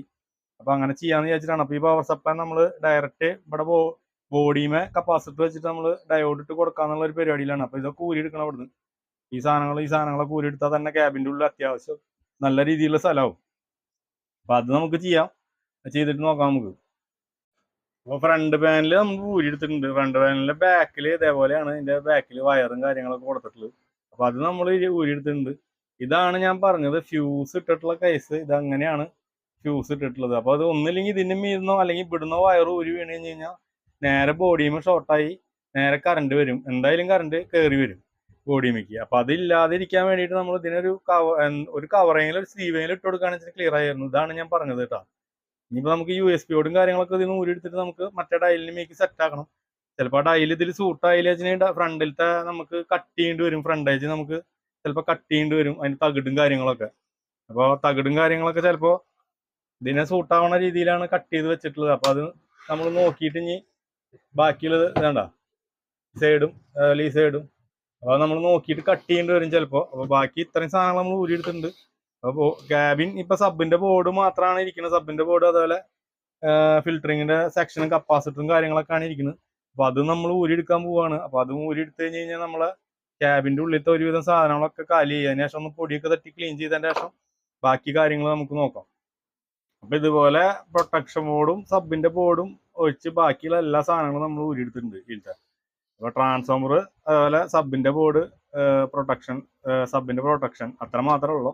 അപ്പൊ അങ്ങനെ ചെയ്യാന്ന് വിചാരിച്ചിട്ടാണ്. അപ്പൊ ഈ പവർ സപ്ലൈ നമ്മൾ ഡയറക്റ്റ് ഇവിടെ ബോഡിയുമേ കപ്പാസിറ്റർ വെച്ചിട്ട് നമ്മൾ ഡയോഡ് ഇട്ട് കൊടുക്കാന്നുള്ള ഒരു പരിപാടിയിലാണ്. അപ്പൊ ഇതൊക്കെ ഊരി എടുക്കണം അവിടുന്ന്. ഈ സാധനങ്ങൾ ഈ സാധനങ്ങളൊക്കെ ഊരി എടുത്താൽ തന്നെ ക്യാബിന്റെ ഉള്ളിൽ അത്യാവശ്യം നല്ല രീതിയിലുള്ള സ്ഥലമാവും. അപ്പം അത് നമുക്ക് ചെയ്യാം. ചെയ്തിട്ട് നോക്കാം നമുക്ക്. അപ്പോൾ ഫ്രണ്ട് പാനൽ നമുക്ക് ഊരി എടുത്തിട്ടുണ്ട് ഫ്രണ്ട് പാനലിന്റെ ബാക്കിൽ ഇതേപോലെയാണ് ഇതിന്റെ ബാക്കിൽ വയറും കാര്യങ്ങളൊക്കെ കൊടുത്തിട്ടുള്ളത്. അപ്പം അത് നമ്മൾ ഊരി എടുത്തിട്ടുണ്ട് ഇതാണ് ഞാൻ പറഞ്ഞത് ഫ്യൂസ് ഇട്ടിട്ടുള്ള കേസ് ഇത് അങ്ങനെയാണ് ഫ്യൂസ് ഇട്ടിട്ടുള്ളത്. അപ്പോൾ അത് ഒന്നില്ലെങ്കിൽ ഇതിന്റെ മീരുന്നോ അല്ലെങ്കിൽ ഇവിടുന്നോ വയർ ഊരി വീണ് കഴിഞ്ഞ് കഴിഞ്ഞാൽ നേരെ ബോഡിയും ഷോർട്ടായി നേരെ കറണ്ട് വരും. എന്തായാലും കറണ്ട് കയറി വരും. ബോഡിയുമേക്ക് അപ്പൊ അതില്ലാതിരിക്കാൻ വേണ്ടിയിട്ട് നമ്മൾ ഇതിനൊരു കവർ ഒരു കവറെങ്കിലും ഒരു സ്ലീവെങ്കിലും ഇട്ട് കൊടുക്കുകയാണെങ്കിൽ ക്ലിയർ ആയിരുന്നു. ഇതാണ് ഞാൻ പറഞ്ഞത് കേട്ടോ. ഇനിയിപ്പോ നമുക്ക് യു എസ് പിയോടും കാര്യങ്ങളൊക്കെ ഇതിന് ഊരി എടുത്തിട്ട് നമുക്ക് മറ്റേ ഡയലിന് മേക്ക് സെറ്റ് ആക്കണം. ചിലപ്പോൾ ഡയൽ ഇതിൽ സൂട്ട് ആയില്ല ഫ്രണ്ടിലത്തെ നമുക്ക് കട്ട് ചെയ്യേണ്ടി വരും. ഫ്രണ്ട് ഏജ് നമുക്ക് ചിലപ്പോൾ കട്ട് ചെയ്യേണ്ടി വരും. അതിന് തകിടും കാര്യങ്ങളൊക്കെ. അപ്പോൾ തകിടും കാര്യങ്ങളൊക്കെ ചിലപ്പോൾ ഇതിനെ ആവണ രീതിയിലാണ് കട്ട് ചെയ്ത് വെച്ചിട്ടുള്ളത്. അപ്പോൾ അത് നമ്മൾ നോക്കിയിട്ട് ഇനി ബാക്കിയുള്ളത് വേണ്ട സൈഡും ഈ സൈഡും അപ്പോൾ നമ്മൾ നോക്കിയിട്ട് കട്ട് ചെയ്യേണ്ടി വരും ചിലപ്പോൾ അപ്പോൾ ബാക്കി ഇത്രയും സാധനങ്ങൾ നമ്മൾ ഊരിയെടുത്തിട്ടുണ്ട് അപ്പോൾ ക്യാബിൻ ഇപ്പൊ സബിന്റെ ബോർഡ് മാത്രമാണ് ഇരിക്കുന്നത്. സബിന്റെ ബോർഡ് അതുപോലെ ഫിൽറ്ററിങ്ങിന്റെ സെക്ഷനും കപ്പാസിറ്ററും കാര്യങ്ങളൊക്കെയാണ് ഇരിക്കുന്നത്. അപ്പൊ അത് നമ്മൾ ഊരിയെടുക്കാൻ പോവാണ്. അപ്പൊ അത് ഊരിയെടുത്ത് കഴിഞ്ഞ് കഴിഞ്ഞാൽ നമ്മളെ ക്യാബിന്റെ ഉള്ളിലത്തെ ഒരുവിധം സാധനങ്ങളൊക്കെ കാലി ചെയ്തതിന് ശേഷം ഒന്ന് പൊടിയൊക്കെ തട്ടി ക്ലീൻ ചെയ്തതിന് ശേഷം ബാക്കി കാര്യങ്ങൾ നമുക്ക് നോക്കാം. അപ്പൊ ഇതുപോലെ പ്രൊട്ടക്ഷൻ ബോർഡും സബിന്റെ ബോർഡും ഒഴിച്ച് ബാക്കിയുള്ള എല്ലാ സാധനങ്ങളും നമ്മൾ ഊരിയെടുത്തിട്ടുണ്ട്. ഇതിലത്തെ അപ്പൊ ട്രാൻസ്ഫോമർ അതുപോലെ സബിന്റെ ബോർഡ് പ്രൊട്ടക്ഷൻ സബിന്റെ പ്രൊട്ടക്ഷൻ അത്ര മാത്രമേ ഉള്ളൂ.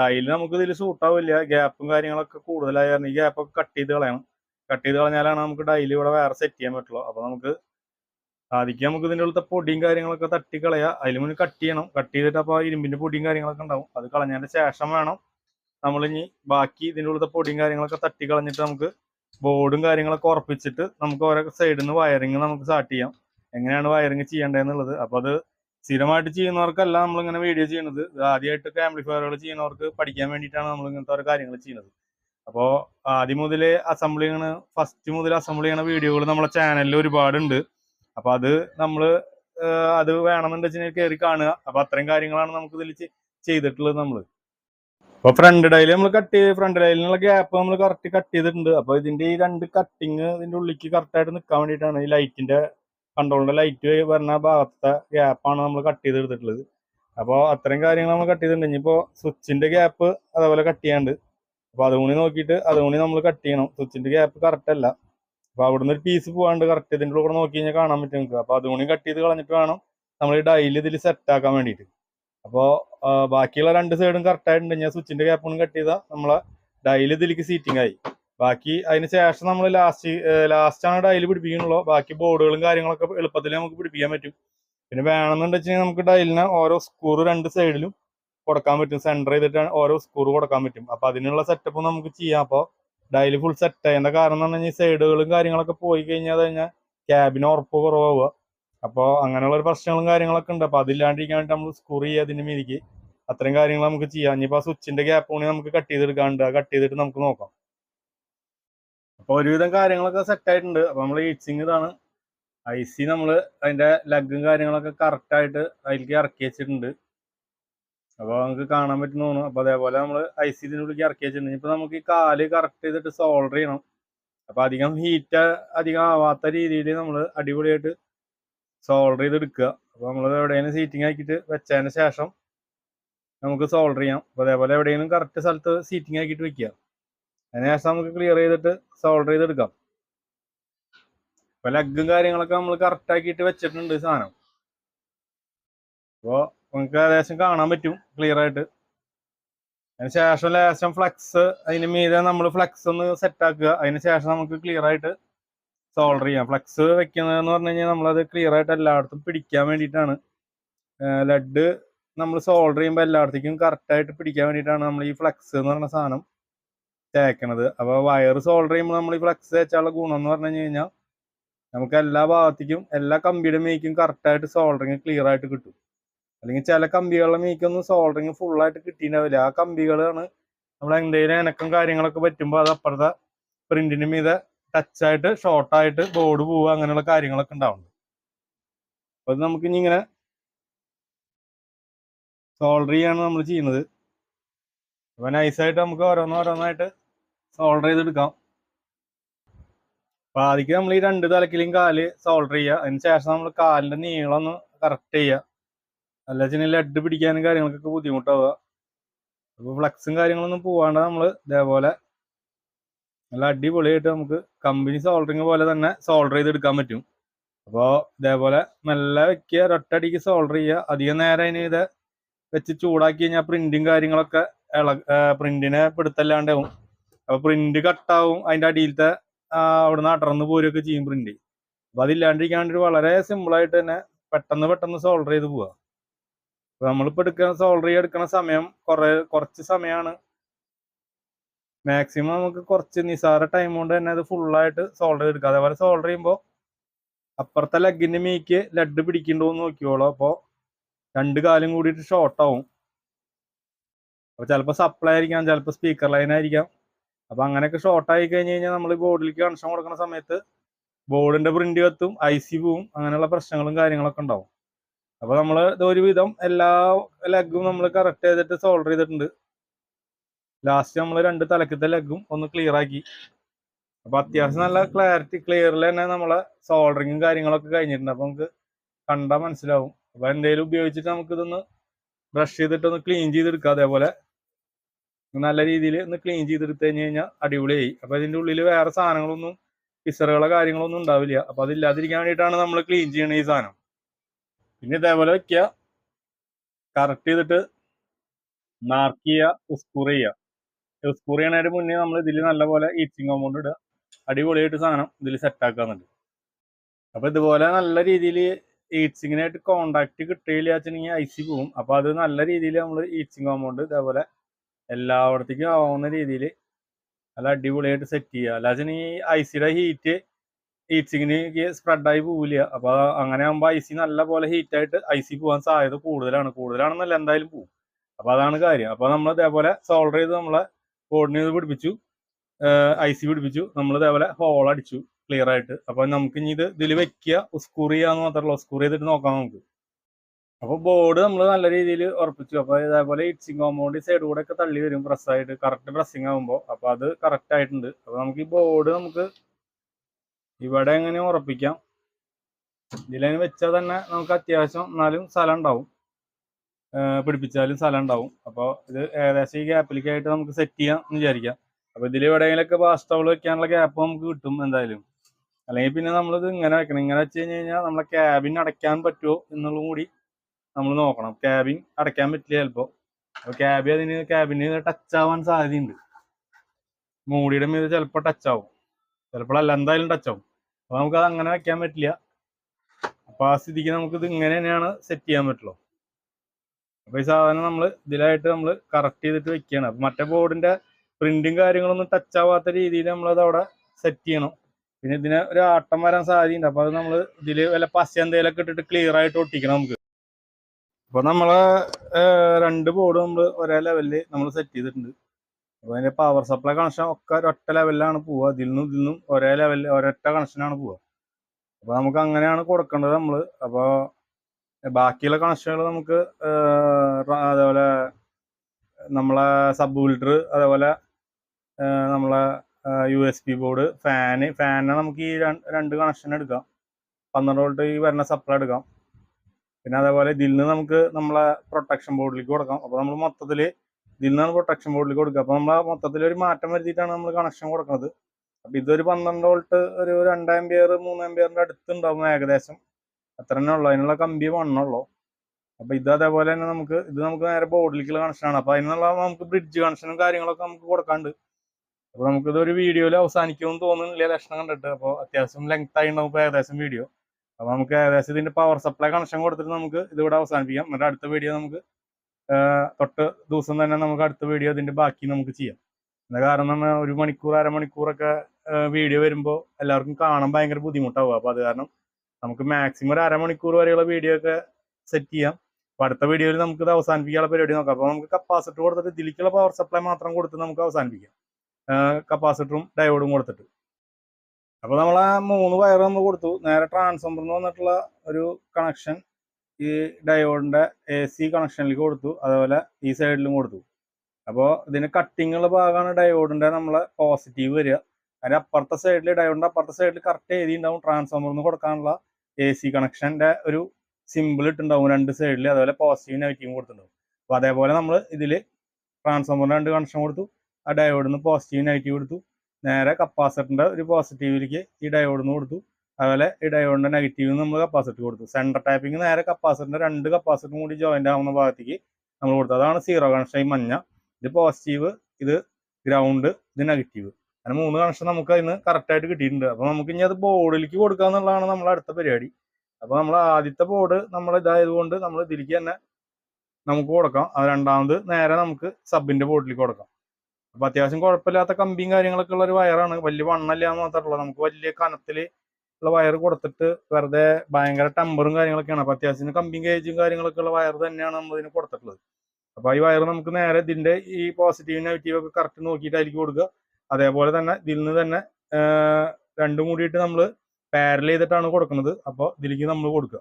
ഡൈൽ നമുക്ക് ഇതിൽ സൂട്ടാവില്ല ഗ്യാപ്പും കാര്യങ്ങളൊക്കെ കൂടുതലായിരുന്നു ഈ ഗ്യാപ്പൊക്കെ കട്ട് ചെയ്ത് കളയണം. കട്ട് ചെയ്ത് കളഞ്ഞാലാണ് നമുക്ക് ഡയലി ഇവിടെ വേറെ സെറ്റ് ചെയ്യാൻ പറ്റുള്ളൂ. അപ്പൊ നമുക്ക് ആദ്യം നമുക്ക് ഇതിന്റെ ഉള്ളത്തെ പൊടിയും കാര്യങ്ങളൊക്കെ തട്ടി കളയാ. അതിൽ മുന്നേ കട്ട് ചെയ്യണം. കട്ട് ചെയ്തിട്ട് അപ്പോൾ ഇരുമ്പിന്റെ പൊടിയും കാര്യങ്ങളൊക്കെ ഉണ്ടാവും. അത് കളഞ്ഞതിന്റെ ശേഷം വേണം നമ്മൾ ഇനി ബാക്കി ഇതിന്റെ ഉള്ളത്തെ പൊടിയും കാര്യങ്ങളൊക്കെ തട്ടി കളഞ്ഞിട്ട് നമുക്ക് ബോർഡും കാര്യങ്ങളൊക്കെ ഉറപ്പിച്ചിട്ട് നമുക്ക് ഓരോ സൈഡിൽ നിന്ന് വയറിങ് നമുക്ക് സ്റ്റാർട്ട് ചെയ്യാം. എങ്ങനെയാണ് വയറിങ് ചെയ്യേണ്ടതെന്നുള്ളത് അപ്പൊ അത് സ്ഥിരമായിട്ട് ചെയ്യുന്നവർക്കല്ല നമ്മളിങ്ങനെ വീഡിയോ ചെയ്യുന്നത്. ആദ്യമായിട്ടൊക്കെ ആദ്യമായിട്ട് ആംപ്ലിഫയറുകൾ ചെയ്യുന്നവർക്ക് പഠിക്കാൻ വേണ്ടിയിട്ടാണ് നമ്മൾ ഇങ്ങനത്തെ ഓരോ കാര്യങ്ങൾ ചെയ്യുന്നത്. അപ്പോൾ ആദ്യം മുതൽ അസംബിൾ ചെയ്യണ ഫസ്റ്റ് മുതൽ അസംബിൾ ചെയ്യണ വീഡിയോകൾ നമ്മളെ ചാനലിൽ ഒരുപാടുണ്ട്. അപ്പൊ അത് നമ്മൾ അത് വേണമെന്നുണ്ടെങ്കിൽ കയറി കാണുക. അപ്പൊ അത്രയും കാര്യങ്ങളാണ് നമുക്ക് ഇതിൽ ചെയ്തിട്ടുള്ളത് നമ്മൾ അപ്പൊ ഫ്രണ്ട് ഡൈൽ നമ്മൾ കട്ട് ചെയ്ത് ഫ്രണ്ട് ഡൈലിനുള്ള ഗ്യാപ്പ് നമ്മൾ കറക്റ്റ് കട്ട് ചെയ്തിട്ടുണ്ട്. അപ്പൊ ഇതിന്റെ ഈ രണ്ട് കട്ടിങ് ഇതിന്റെ ഉള്ളിലേക്ക് കറക്റ്റ് ആയിട്ട് നിൽക്കാൻ വേണ്ടിയിട്ടാണ് ഈ ലൈറ്റിന്റെ കൺട്രോളിന്റെ ലൈറ്റ് വരുന്ന ഭാഗത്തെ ഗ്യാപ്പാണ് നമ്മൾ കട്ട് ചെയ്ത് എടുത്തിട്ടുള്ളത് അപ്പോൾ അത്രയും കാര്യങ്ങൾ നമ്മൾ കട്ട് ചെയ്തിട്ടുണ്ട്. ഇനിയിപ്പോൾ സ്വിച്ചിന്റെ ഗ്യാപ്പ് അതേപോലെ കട്ട് ചെയ്യാണ്ട് അപ്പോൾ അതുകൂടി നോക്കിയിട്ട് അതുകൂടി നമ്മൾ കട്ട് ചെയ്യണം. സ്വിച്ചിന്റെ ഗ്യാപ്പ് കറക്റ്റ് അല്ല. അപ്പോൾ അവിടുന്ന് ഒരു പീസ് പോകാണ്ട് കറക്റ്റ് ഇതിന്റെ കൂടെ നോക്കി കഴിഞ്ഞാൽ കാണാൻ പറ്റും നിങ്ങൾക്ക് അപ്പോൾ അതുകൂടി കട്ട് ചെയ്ത് കളഞ്ഞിട്ട് വേണം നമ്മൾ ഈ ഡയൽ ഇതിൽ സെറ്റ് ആക്കാൻ വേണ്ടിയിട്ട്. അപ്പോൾ ബാക്കിയുള്ള രണ്ട് സൈഡും കറക്റ്റ് ആയിട്ടുണ്ട്. ഞാൻ സ്വിച്ചിന്റെ ഗ്യാപ്പ് ഒന്നും കട്ട് ചെയ്താൽ നമ്മളെ ഡയൽ ഇതിലേക്ക് സീറ്റിംഗ് ആയി. ബാക്കി അതിന് ശേഷം നമ്മൾ ലാസ്റ്റ് ലാസ്റ്റ് ആണ് ഡയൽ പിടിപ്പിക്കണുള്ളൂ ബാക്കി ബോർഡുകളും കാര്യങ്ങളൊക്കെ എളുപ്പത്തിൽ നമുക്ക് പിടിപ്പിക്കാൻ പറ്റും. പിന്നെ വേണമെന്നുണ്ടെങ്കിൽ നമുക്ക് ഡയലിന് ഓരോ സ്കൂർ രണ്ട് സൈഡിലും കൊടുക്കാൻ പറ്റും. സെന്റർ ചെയ്തിട്ട് ഓരോ സ്കൂർ കൊടുക്കാൻ പറ്റും. അപ്പൊ അതിനുള്ള സെറ്റപ്പ് നമുക്ക് ചെയ്യാം. അപ്പോൾ ഡയൽ ഫുൾ സെറ്റ് ചെയ്യേണ്ട കാരണം എന്ന് പറഞ്ഞാൽ സൈഡുകളും കാര്യങ്ങളൊക്കെ പോയി കഴിഞ്ഞാൽ കഴിഞ്ഞാൽ ക്യാബിന് ഉറപ്പ് കുറവാവുക. അപ്പോൾ അങ്ങനെയുള്ള പ്രശ്നങ്ങളും കാര്യങ്ങളൊക്കെ ഉണ്ട്. അപ്പോൾ അതില്ലാണ്ടിരിക്കാൻ വേണ്ടി നമ്മൾ സ്കൂർ ചെയ്യുക അതിന് മീതിക്ക്. അത്രയും കാര്യങ്ങൾ നമുക്ക് ചെയ്യാം. ഇനിയിപ്പോൾ ആ സ്വിച്ചിന്റെ ഗ്യാപ്പ് കൂടി നമുക്ക് കട്ട് ചെയ്തെടുക്കാണ്ട്. കട്ട് ചെയ്തിട്ട് നമുക്ക് നോക്കാം. അപ്പൊ ഒരുവിധം കാര്യങ്ങളൊക്കെ സെറ്റ് ആയിട്ടുണ്ട്. അപ്പൊ നമ്മൾ ഹീറ്റ്സിങ് ഇതാണ്. ഐ സി നമ്മൾ അതിന്റെ ലഗും കാര്യങ്ങളൊക്കെ കറക്റ്റ് ആയിട്ട് അതിലേക്ക് ഇറക്കി വെച്ചിട്ടുണ്ട്. അപ്പൊ നമുക്ക് കാണാൻ പറ്റുന്ന തോന്നുന്നു. അപ്പൊ അതേപോലെ നമ്മൾ ഐ സി ഇതിന്റെ ഉള്ളിൽ ഇറക്കി വെച്ചിട്ടുണ്ട്. ഇപ്പൊ നമുക്ക് ഈ കാൽ കറക്റ്റ് ചെയ്തിട്ട് സോൾഡർ ചെയ്യണം. അപ്പൊ അധികം ഹീറ്റ് അധികം ആവാത്ത രീതിയിൽ നമ്മൾ അടിപൊളിയായിട്ട് സോൾഡർ ചെയ്തെടുക്കുക. അപ്പൊ നമ്മൾ എവിടെയെങ്കിലും സീറ്റിംഗ് ആക്കിയിട്ട് വെച്ചതിന് ശേഷം നമുക്ക് സോൾഡർ ചെയ്യാം. അപ്പൊ അതേപോലെ എവിടെയെങ്കിലും കറക്റ്റ് സ്ഥലത്ത് സീറ്റിംഗ് ആക്കിയിട്ട് വെക്കുക. അതിനുശേഷം നമുക്ക് ക്ലിയർ ചെയ്തിട്ട് സോൾഡർ ചെയ്തെടുക്കാം. ഇപ്പൊ ലഗ്ഗും കാര്യങ്ങളൊക്കെ നമ്മൾ കറക്റ്റ് ആക്കിയിട്ട് വെച്ചിട്ടുണ്ട് സാധനം. അപ്പോൾ നമുക്ക് ഏകദേശം കാണാൻ പറ്റും ക്ലിയർ ആയിട്ട്. അതിന് ശേഷം ലേശം ഫ്ലക്സ് അതിന് മീതെ നമ്മൾ ഫ്ലക്സ് ഒന്ന് സെറ്റ് ആക്കുക. അതിന് ശേഷം നമുക്ക് ക്ലിയർ ആയിട്ട് സോൾഡർ ചെയ്യാം. ഫ്ലക്സ് വെക്കുന്നതെന്ന് പറഞ്ഞു കഴിഞ്ഞാൽ നമ്മളത് ക്ലിയർ ആയിട്ട് എല്ലായിടത്തും പിടിക്കാൻ വേണ്ടിയിട്ടാണ്. ലഡ് നമ്മൾ സോൾഡർ ചെയ്യുമ്പോൾ എല്ലായിടത്തേക്കും കറക്റ്റ് ആയിട്ട് പിടിക്കാൻ വേണ്ടിയിട്ടാണ് നമ്മൾ ഈ ഫ്ലക്സ് എന്ന് പറഞ്ഞ സാധനം. തേക്കണത് അപ്പോൾ വയർ സോൾഡർ ചെയ്യുമ്പോൾ നമ്മൾ ഈ ഫ്ലക്സ് വെച്ചാലുള്ള ഗുണം എന്ന് പറഞ്ഞു കഴിഞ്ഞാൽ നമുക്ക് എല്ലാ ഭാഗത്തേക്കും എല്ലാ കമ്പിയുടെ മേക്കും കറക്റ്റ് ആയിട്ട് സോൾഡറിങ് ക്ലിയർ ആയിട്ട് കിട്ടും. അല്ലെങ്കിൽ ചില കമ്പികളുടെ മേക്കൊന്നും സോൾഡറിങ് ഫുൾ ആയിട്ട് കിട്ടിയിട്ടുണ്ടാവില്ല. ആ കമ്പികളാണ് നമ്മൾ എന്തെങ്കിലും ഇണക്കം കാര്യങ്ങളൊക്കെ പറ്റുമ്പോൾ അത് അപ്പുറത്തെ പ്രിന്റിന് ആയിട്ട് ഷോർട്ട് ആയിട്ട് ബോർഡ് പോവുക അങ്ങനെയുള്ള കാര്യങ്ങളൊക്കെ ഉണ്ടാവുന്നുണ്ട് അപ്പൊ അത് നമുക്ക് ഇനി ഇങ്ങനെ സോൾഡർ ചെയ്യാണ് നമ്മൾ ചെയ്യുന്നത്. അപ്പൊ നൈസായിട്ട് നമുക്ക് ഓരോന്ന് ഓരോന്നായിട്ട് സോൾഡർ ചെയ്തെടുക്കാം. അപ്പൊ ആദ്യം നമ്മൾ ഈ രണ്ട് തലക്കിലും കാൽ സോൾഡർ ചെയ്യുക അതിന് ശേഷം നമ്മൾ കാലിന്റെ നീളം ഒന്ന് കറക്റ്റ് ചെയ്യുക അല്ല വെച്ചാൽ ലെഡ് പിടിക്കാനും കാര്യങ്ങൾക്കൊക്കെ ബുദ്ധിമുട്ടാവുക അപ്പൊ ഫ്ലക്സും കാര്യങ്ങളൊന്നും പോവാണ്ട് നമ്മൾ ഇതേപോലെ നല്ല അടിപൊളിയായിട്ട് നമുക്ക് കമ്പനി സോൾഡറിങ് പോലെ തന്നെ സോൾഡർ ചെയ്തെടുക്കാൻ പറ്റും. അപ്പോൾ ഇതേപോലെ മെല്ലെ വെക്കുക ഒരൊറ്റടിക്ക് സോൾഡർ ചെയ്യുക അധികം നേരം അതിന് ഇത് വെച്ച് ചൂടാക്കി കഴിഞ്ഞാൽ പ്രിന്റും കാര്യങ്ങളൊക്കെ ഇള പ്രിന്റിനെ പിടുത്തല്ലാണ്ടാവും. അപ്പോൾ പ്രിന്റ് കട്ടാവും അതിന്റെ അടിയിലത്തെ അവിടുന്ന് അടർന്ന് പോരുകയൊക്കെ ചെയ്യും പ്രിന്റ് അപ്പൊ അതില്ലാണ്ടിരിക്കാൻ വേണ്ടി വളരെ സിമ്പിൾ ആയിട്ട് തന്നെ പെട്ടെന്ന് പെട്ടെന്ന് സോൾഡർ ചെയ്ത് പോവാ. അപ്പൊ നമ്മളിപ്പോ എടുക്കുന്ന സോൾഡർ ചെയ്ത് എടുക്കുന്ന സമയം കുറെ കുറച്ച് സമയമാണ് മാക്സിമം നമുക്ക് കുറച്ച് നിസാര ടൈം കൊണ്ട് തന്നെ അത് ഫുള്ളായിട്ട് സോൾഡർ ചെയ്തെടുക്കാം അതേപോലെ സോൾഡർ ചെയ്യുമ്പോൾ അപ്പുറത്തെ ലെഗിന്റെ മീക്ക് ലെഡ് പിടിക്കണ്ടോ എന്ന് നോക്കിയോളൂ അപ്പോൾ രണ്ട് കാലും കൂടിയിട്ട് ഷോർട്ടാവും അപ്പൊ ചിലപ്പോൾ സപ്ലൈ ആയിരിക്കാം ചിലപ്പോൾ സ്പീക്കർ ലൈൻ ആയിരിക്കാം. അപ്പൊ അങ്ങനെയൊക്കെ ഷോർട്ട് ആയി കഴിഞ്ഞു കഴിഞ്ഞാൽ നമ്മൾ ബോർഡിലേക്ക് കണക്ഷൻ കൊടുക്കുന്ന സമയത്ത് ബോർഡിന്റെ പ്രിന്റ് കത്തും ഐ സി പോവും അങ്ങനെയുള്ള പ്രശ്നങ്ങളും കാര്യങ്ങളൊക്കെ ഉണ്ടാവും. അപ്പൊ നമ്മൾ ഒരുവിധം എല്ലാ ലെഗും നമ്മൾ കറക്റ്റ് ചെയ്തിട്ട് സോൾഡർ ചെയ്തിട്ടുണ്ട്. ലാസ്റ്റ് നമ്മൾ രണ്ട് തലക്കത്തെ ലെഗും ഒന്ന് ക്ലിയർ ആക്കി. അപ്പൊ അത്യാവശ്യം നല്ല ക്ലാരിറ്റി ക്ലിയറിൽ തന്നെ നമ്മളെ സോൾഡറിങ്ങും കാര്യങ്ങളൊക്കെ കഴിഞ്ഞിട്ടുണ്ട്. അപ്പൊ നമുക്ക് കണ്ടാൽ മനസ്സിലാവും. അപ്പൊ എന്തെങ്കിലും ഉപയോഗിച്ചിട്ട് നമുക്ക് ഇതൊന്ന് ബ്രഷ് ചെയ്തിട്ടൊന്ന് ക്ലീൻ ചെയ്തെടുക്കാം. അതേപോലെ നല്ല രീതിയിൽ ഒന്ന് ക്ലീൻ ചെയ്തെടുത്ത് കഴിഞ്ഞ് കഴിഞ്ഞാൽ അടിപൊളിയായി. അപ്പൊ അതിന്റെ ഉള്ളിൽ വേറെ സാധനങ്ങളൊന്നും പിസറുകളോ കാര്യങ്ങളൊന്നും ഉണ്ടാവില്ല. അപ്പൊ അതില്ലാതിരിക്കാൻ വേണ്ടിയിട്ടാണ് നമ്മൾ ക്ലീൻ ചെയ്യണ ഈ സാധനം. പിന്നെ ഇതേപോലെ വെക്കുക. കറക്റ്റ് ചെയ്തിട്ട് മാർക്ക് ചെയ്യുക ഉസ്കൂർ ചെയ്യുക. ഉസ്കൂർ ചെയ്യണതിന് മുന്നേ നമ്മൾ ഇതിൽ നല്ലപോലെ ഈച്ചിങ് കോമ്പൗണ്ട് ഇടുക. അടിപൊളിയായിട്ട് സാധനം ഇതിൽ സെറ്റ് ആക്കാന്നുണ്ട്. അപ്പൊ ഇതുപോലെ നല്ല രീതിയിൽ ഈച്ചിങ്ങിനായിട്ട് കോണ്ടാക്ട് കിട്ടിയില്ല വെച്ചിട്ടുണ്ടെങ്കിൽ ഐസി പോവും. അപ്പൊ അത് നല്ല രീതിയിൽ നമ്മൾ ഈച്ചിങ് കോമ്പൗണ്ട് ഇതേപോലെ എല്ലായിടത്തേക്കും ആവുന്ന രീതിയിൽ നല്ല അടിപൊളിയായിട്ട് സെറ്റ് ചെയ്യുക അല്ലാതെ ഈ ഐസിയുടെ ഹീറ്റ് ഹീറ്റിങ്ങിന് സ്പ്രെഡായി പോവില്ല. അപ്പൊ അങ്ങനെ ആകുമ്പോൾ ഐസി നല്ല പോലെ ഹീറ്റായിട്ട് ഐസി പോകാൻ സാധ്യത കൂടുതലാണ്. കൂടുതലാണെന്നല്ല എന്തായാലും പോവും. അപ്പൊ അതാണ് കാര്യം. അപ്പൊ നമ്മൾ ഇതേപോലെ സോൾഡർ ചെയ്ത് നമ്മളെ ബോർഡിന് ഇത് പിടിപ്പിച്ചു. ഐ സി പിടിപ്പിച്ചു. നമ്മൾ ഇതേപോലെ ഹോൾ അടിച്ചു. ക്ലിയർ ആയിട്ട്. അപ്പൊ നമുക്ക് ഇനി ഇത് ഇതിൽ വെക്കുക സ്കൂർ ചെയ്യാന്ന് മാത്രമല്ല സ്കൂർ ചെയ്തിട്ട് നോക്കാം നമുക്ക്. അപ്പൊ ബോർഡ് നമ്മൾ നല്ല രീതിയിൽ ഉറപ്പിച്ചു. അപ്പൊ ഇതേപോലെ ഇച്ചിങ് കോമ്പൗണ്ട് സൈഡ് കൂടെ ഒക്കെ തള്ളി വരും പ്രസ് ആയിട്ട്. കറക്റ്റ് പ്രസ്സിങ് ആകുമ്പോൾ അപ്പൊ അത് കറക്റ്റ് ആയിട്ടുണ്ട്. അപ്പൊ നമുക്ക് ഈ ബോർഡ് നമുക്ക് ഇവിടെ എങ്ങനെ ഉറപ്പിക്കാം? ഇതിലതിന് വെച്ചാൽ തന്നെ നമുക്ക് അത്യാവശ്യം എന്നാലും സ്ഥലം ഉണ്ടാവും. പിടിപ്പിച്ചാലും സ്ഥലം ഉണ്ടാവും. അപ്പോൾ ഇത് ഏകദേശം ഈ ഗ്യാപ്പിലേക്കായിട്ട് നമുക്ക് സെറ്റ് ചെയ്യാം എന്ന് വിചാരിക്കാം. അപ്പൊ ഇതിൽ എവിടെയെങ്കിലൊക്കെ ബാസ് ടവൾ വെക്കാനുള്ള ഗ്യാപ്പ് നമുക്ക് കിട്ടും എന്തായാലും. അല്ലെങ്കിൽ പിന്നെ നമ്മളിത് ഇങ്ങനെ വെക്കണം. ഇങ്ങനെ വെച്ച് കഴിഞ്ഞ് കഴിഞ്ഞാൽ നമ്മളെ ക്യാബിൻ അടയ്ക്കാൻ പറ്റുമോ എന്നുള്ളതും കൂടി നമ്മൾ നോക്കണം. ക്യാബിൻ അടയ്ക്കാൻ പറ്റില്ല ചിലപ്പോൾ ക്യാബി അതിന് ക്യാബിന് ടച്ച് ആവാൻ സാധ്യതയുണ്ട്. മൂടിയുടെ മീത് ചിലപ്പോൾ ടച്ച് ആവും. ചിലപ്പോൾ അല്ല എന്തായാലും ടച്ച് ആവും. അപ്പോൾ അത് അങ്ങനെ വെക്കാൻ പറ്റില്ല. അപ്പോൾ ആ സ്ഥിതിക്ക് ഇത് ഇങ്ങനെ തന്നെയാണ് സെറ്റ് ചെയ്യാൻ പറ്റുള്ളൂ. അപ്പോൾ ഈ സാധനം നമ്മൾ ഇതിലായിട്ട് നമ്മൾ കറക്റ്റ് ചെയ്തിട്ട് വെക്കുകയാണ്. അപ്പോൾ മറ്റേ ബോർഡിന്റെ പ്രിന്റും കാര്യങ്ങളൊന്നും ടച്ച് ആവാത്ത രീതിയിൽ നമ്മൾ അത് അവിടെ സെറ്റ് ചെയ്യണം. പിന്നെ ഇതിന് ഒരു ആട്ടം വരാൻ സാധ്യതയുണ്ട്. അപ്പോൾ അത് നമ്മൾ ഇതിൽ വല്ല പശ എന്തെങ്കിലുമൊക്കെ ഇട്ടിട്ട് ക്ലിയർ ആയിട്ട് ഒട്ടിക്കണം നമുക്ക്. അപ്പോൾ നമ്മളെ രണ്ട് ബോർഡ് നമ്മൾ ഒരേ ലെവലിൽ നമ്മൾ സെറ്റ് ചെയ്തിട്ടുണ്ട്. അപ്പോൾ അതിന്റെ പവർ സപ്ലൈ കണക്ഷൻ ഒക്കെ ഒരൊറ്റ ലെവലിലാണ് പോവുക. ഇതിൽ നിന്നും ഇതിൽ നിന്നും ഒരേ ലെവലിൽ ഒരൊറ്റ കണക്ഷനാണ് പോവുക. അപ്പോൾ നമുക്ക് അങ്ങനെയാണ് കൊടുക്കേണ്ടത് നമ്മൾ അപ്പോൾ ബാക്കിയുള്ള കണക്ഷനുകൾ നമുക്ക് അതേപോലെ നമ്മളെ സബ് ഫിൽറ്റർ അതേപോലെ നമ്മളെ U S P board fan ഫാനിനെ നമുക്ക് ഈ രണ്ട് കണക്ഷൻ എടുക്കാം. പന്ത്രണ്ട് വോൾട്ട് ഈ വരുന്ന സപ്ലൈ എടുക്കാം. പിന്നെ അതേപോലെ ഇതിൽ നിന്ന് നമുക്ക് നമ്മളെ പ്രൊട്ടക്ഷൻ ബോർഡിലേക്ക് കൊടുക്കാം. അപ്പോൾ നമ്മൾ മൊത്തത്തിൽ ഇതിൽ നിന്നാണ് പ്രൊട്ടക്ഷൻ ബോർഡിലേക്ക് കൊടുക്കുക. അപ്പോൾ നമ്മൾ മൊത്തത്തിൽ ഒരു മാറ്റം വരുത്തിയിട്ടാണ് നമ്മൾ കണക്ഷൻ കൊടുക്കുന്നത്. അപ്പോൾ ഇതൊരു പന്ത്രണ്ട് വോൾട്ട് ഒരു രണ്ടാം ബിയർ മൂന്നാം അടുത്ത് ഉണ്ടാവും ഏകദേശം. അത്ര തന്നെ ഉള്ളൂ. അതിനുള്ള കമ്പി വണ്ണുള്ളൂ അപ്പോൾ ഇത് അതേപോലെ തന്നെ നമുക്ക് ഇത് നമുക്ക് നേരെ ബോർഡിലേക്കുള്ള കണക്ഷനാണ് അപ്പോൾ അപ്പൊ അതിനുള്ള നമുക്ക് ബ്രിഡ്ജ് കണക്ഷനും കാര്യങ്ങളൊക്കെ നമുക്ക് കൊടുക്കാണ്ട്. അപ്പോൾ നമുക്കിതൊരു വീഡിയോയിൽ അവസാനിക്കുമെന്ന് തോന്നുന്നില്ല. ലക്ഷണം കണ്ടിട്ട്. അപ്പോൾ അത്യാവശ്യം ലെങ്ത് ആയി ഉണ്ടാവും ഏകദേശം വീഡിയോ അപ്പൊ നമുക്ക് ഏകദേശം ഇതിന്റെ പവർ സപ്ലൈ കണക്ഷൻ കൊടുത്തിട്ട് നമുക്ക് ഇതിവിടെ അവസാനിപ്പിക്കാം. എന്നിട്ട് അടുത്ത വീഡിയോ നമുക്ക് തൊട്ട് ദിവസം തന്നെ നമുക്ക് അടുത്ത വീഡിയോ ഇതിന്റെ ബാക്കി നമുക്ക് ചെയ്യാം. എന്താ കാരണം ഒരു മണിക്കൂർ അരമണിക്കൂറൊക്കെ വീഡിയോ വരുമ്പോൾ എല്ലാവർക്കും കാണാൻ ഭയങ്കര ബുദ്ധിമുട്ടാവും. അപ്പൊ അത് കാരണം നമുക്ക് മാക്സിമം ഒരു അരമണിക്കൂർ വരെയുള്ള വീഡിയോ ഒക്കെ സെറ്റ് ചെയ്യാം. അപ്പൊ അടുത്ത വീഡിയോയിൽ നമുക്ക് ഇത് അവസാനിപ്പിക്കാനുള്ള പരിപാടി നോക്കാം. അപ്പൊ നമുക്ക് കപ്പാസിറ്റർ കൊടുത്തിട്ട് ഇതിലേക്കുള്ള പവർ സപ്ലൈ മാത്രം കൊടുത്ത് നമുക്ക് അവസാനിപ്പിക്കാം. കപ്പാസിറ്ററും ഡയോഡും കൊടുത്തിട്ട്. അപ്പൊ നമ്മൾ ആ മൂന്ന് വയർ നമ്മൾ കൊടുത്തു. നേരെ ട്രാൻസ്ഫോമറിന് വന്നിട്ടുള്ള ഒരു കണക്ഷൻ ഈ ഡയോഡിന്റെ എ സി കണക്ഷനിലേക്ക് കൊടുത്തു. അതേപോലെ ഈ സൈഡിലും കൊടുത്തു. അപ്പോൾ ഇതിന് കട്ടിങ്ങുള്ള ഭാഗമാണ് ഡയോഡിന്റെ നമ്മളെ പോസിറ്റീവ് വരിക. അതിന്റെ അപ്പുറത്തെ സൈഡിൽ ഡയോഡിന്റെ അപ്പുറത്തെ സൈഡിൽ കറക്റ്റ് എഴുതിയിട്ടുണ്ടാവും ട്രാൻസ്ഫോമറിന് കൊടുക്കാനുള്ള എ സി കണക്ഷന്റെ ഒരു സിമ്പിൾ ഇട്ടുണ്ടാവും രണ്ട് സൈഡിൽ അതേപോലെ പോസിറ്റീവ് നെഗറ്റീവും കൊടുത്തിട്ടുണ്ടാവും. അപ്പോൾ അതേപോലെ നമ്മൾ ഇതിൽ ട്രാൻസ്ഫോമറിന് രണ്ട് കണക്ഷൻ കൊടുത്തു. ആ ഡയോഡിന് പോസിറ്റീവ് നെഗറ്റീവ് കൊടുത്തു. നേരെ കപ്പാസിറ്ററിന്റെ ഒരു പോസിറ്റീവിലേക്ക് ഈ ഡയോഡിന് കൊടുത്തു. അതുപോലെ ഈ ഡയോഡിന്റെ നെഗറ്റീവ് നമ്മൾ കപ്പാസിറ്റർ കൊടുത്തു. സെന്റർ ടാപ്പിംഗ് നേരെ കപ്പാസിറ്ററിന്റെ രണ്ട് കപ്പാസിറ്ററും കൂടി ജോയിന്റ് ആവുന്ന ഭാഗത്തേക്ക് നമ്മൾ കൊടുത്തു. അതാണ് സീറോ കണക്ഷൻ ഈ മഞ്ഞ. ഇത് പോസിറ്റീവ് ഇത് ഗ്രൗണ്ട് ഇത് നെഗറ്റീവ് അങ്ങനെ മൂന്ന് കണക്ഷൻ നമുക്ക് അതിന് കറക്റ്റ് ആയിട്ട് കിട്ടിയിട്ടുണ്ട്. അപ്പൊ നമുക്ക് ഇനി അത് ബോർഡിലേക്ക് കൊടുക്കുക എന്നുള്ളതാണ് നമ്മളെ അടുത്ത പരിപാടി. അപ്പൊ നമ്മൾ ആദ്യത്തെ ബോർഡ് നമ്മൾ ഇതായതുകൊണ്ട് നമ്മൾ ഇതിലേക്ക് തന്നെ നമുക്ക് കൊടുക്കാം. അത് രണ്ടാമത് നേരെ നമുക്ക് സബിന്റെ ബോർഡിലേക്ക് കൊടുക്കാം. അപ്പൊ അത്യാവശ്യം കുഴപ്പമില്ലാത്ത കമ്പിയും കാര്യങ്ങളൊക്കെ ഉള്ള ഒരു വയറാണ്. വലിയ വണ്ണല്ല എന്ന് മാത്രമല്ല നമുക്ക് വലിയ കനത്തിൽ ഉള്ള വയർ കൊടുത്തിട്ട് വെറുതെ ഭയങ്കര ടമ്പറും കാര്യങ്ങളൊക്കെയാണ്. അപ്പൊ അത്യാവശ്യം കമ്പിയും കേജും കാര്യങ്ങളൊക്കെ ഉള്ള വയർ തന്നെയാണ് നമ്മൾ ഇതിന് കൊടുത്തിട്ടുള്ളത്. അപ്പൊ ഈ വയർ നമുക്ക് നേരെ ഇതിന്റെ ഈ പോസിറ്റീവ് നെഗറ്റീവ് ഒക്കെ കറക്റ്റ് നോക്കിയിട്ടായിരിക്കും കൊടുക്കുക. അതേപോലെ തന്നെ ഇതിൽ നിന്ന് തന്നെ രണ്ടും കൂടിയിട്ട് നമ്മൾ പാരൽ ചെയ്തിട്ടാണ് കൊടുക്കുന്നത്. അപ്പോൾ ഇതിലേക്ക് നമ്മൾ കൊടുക്കുക.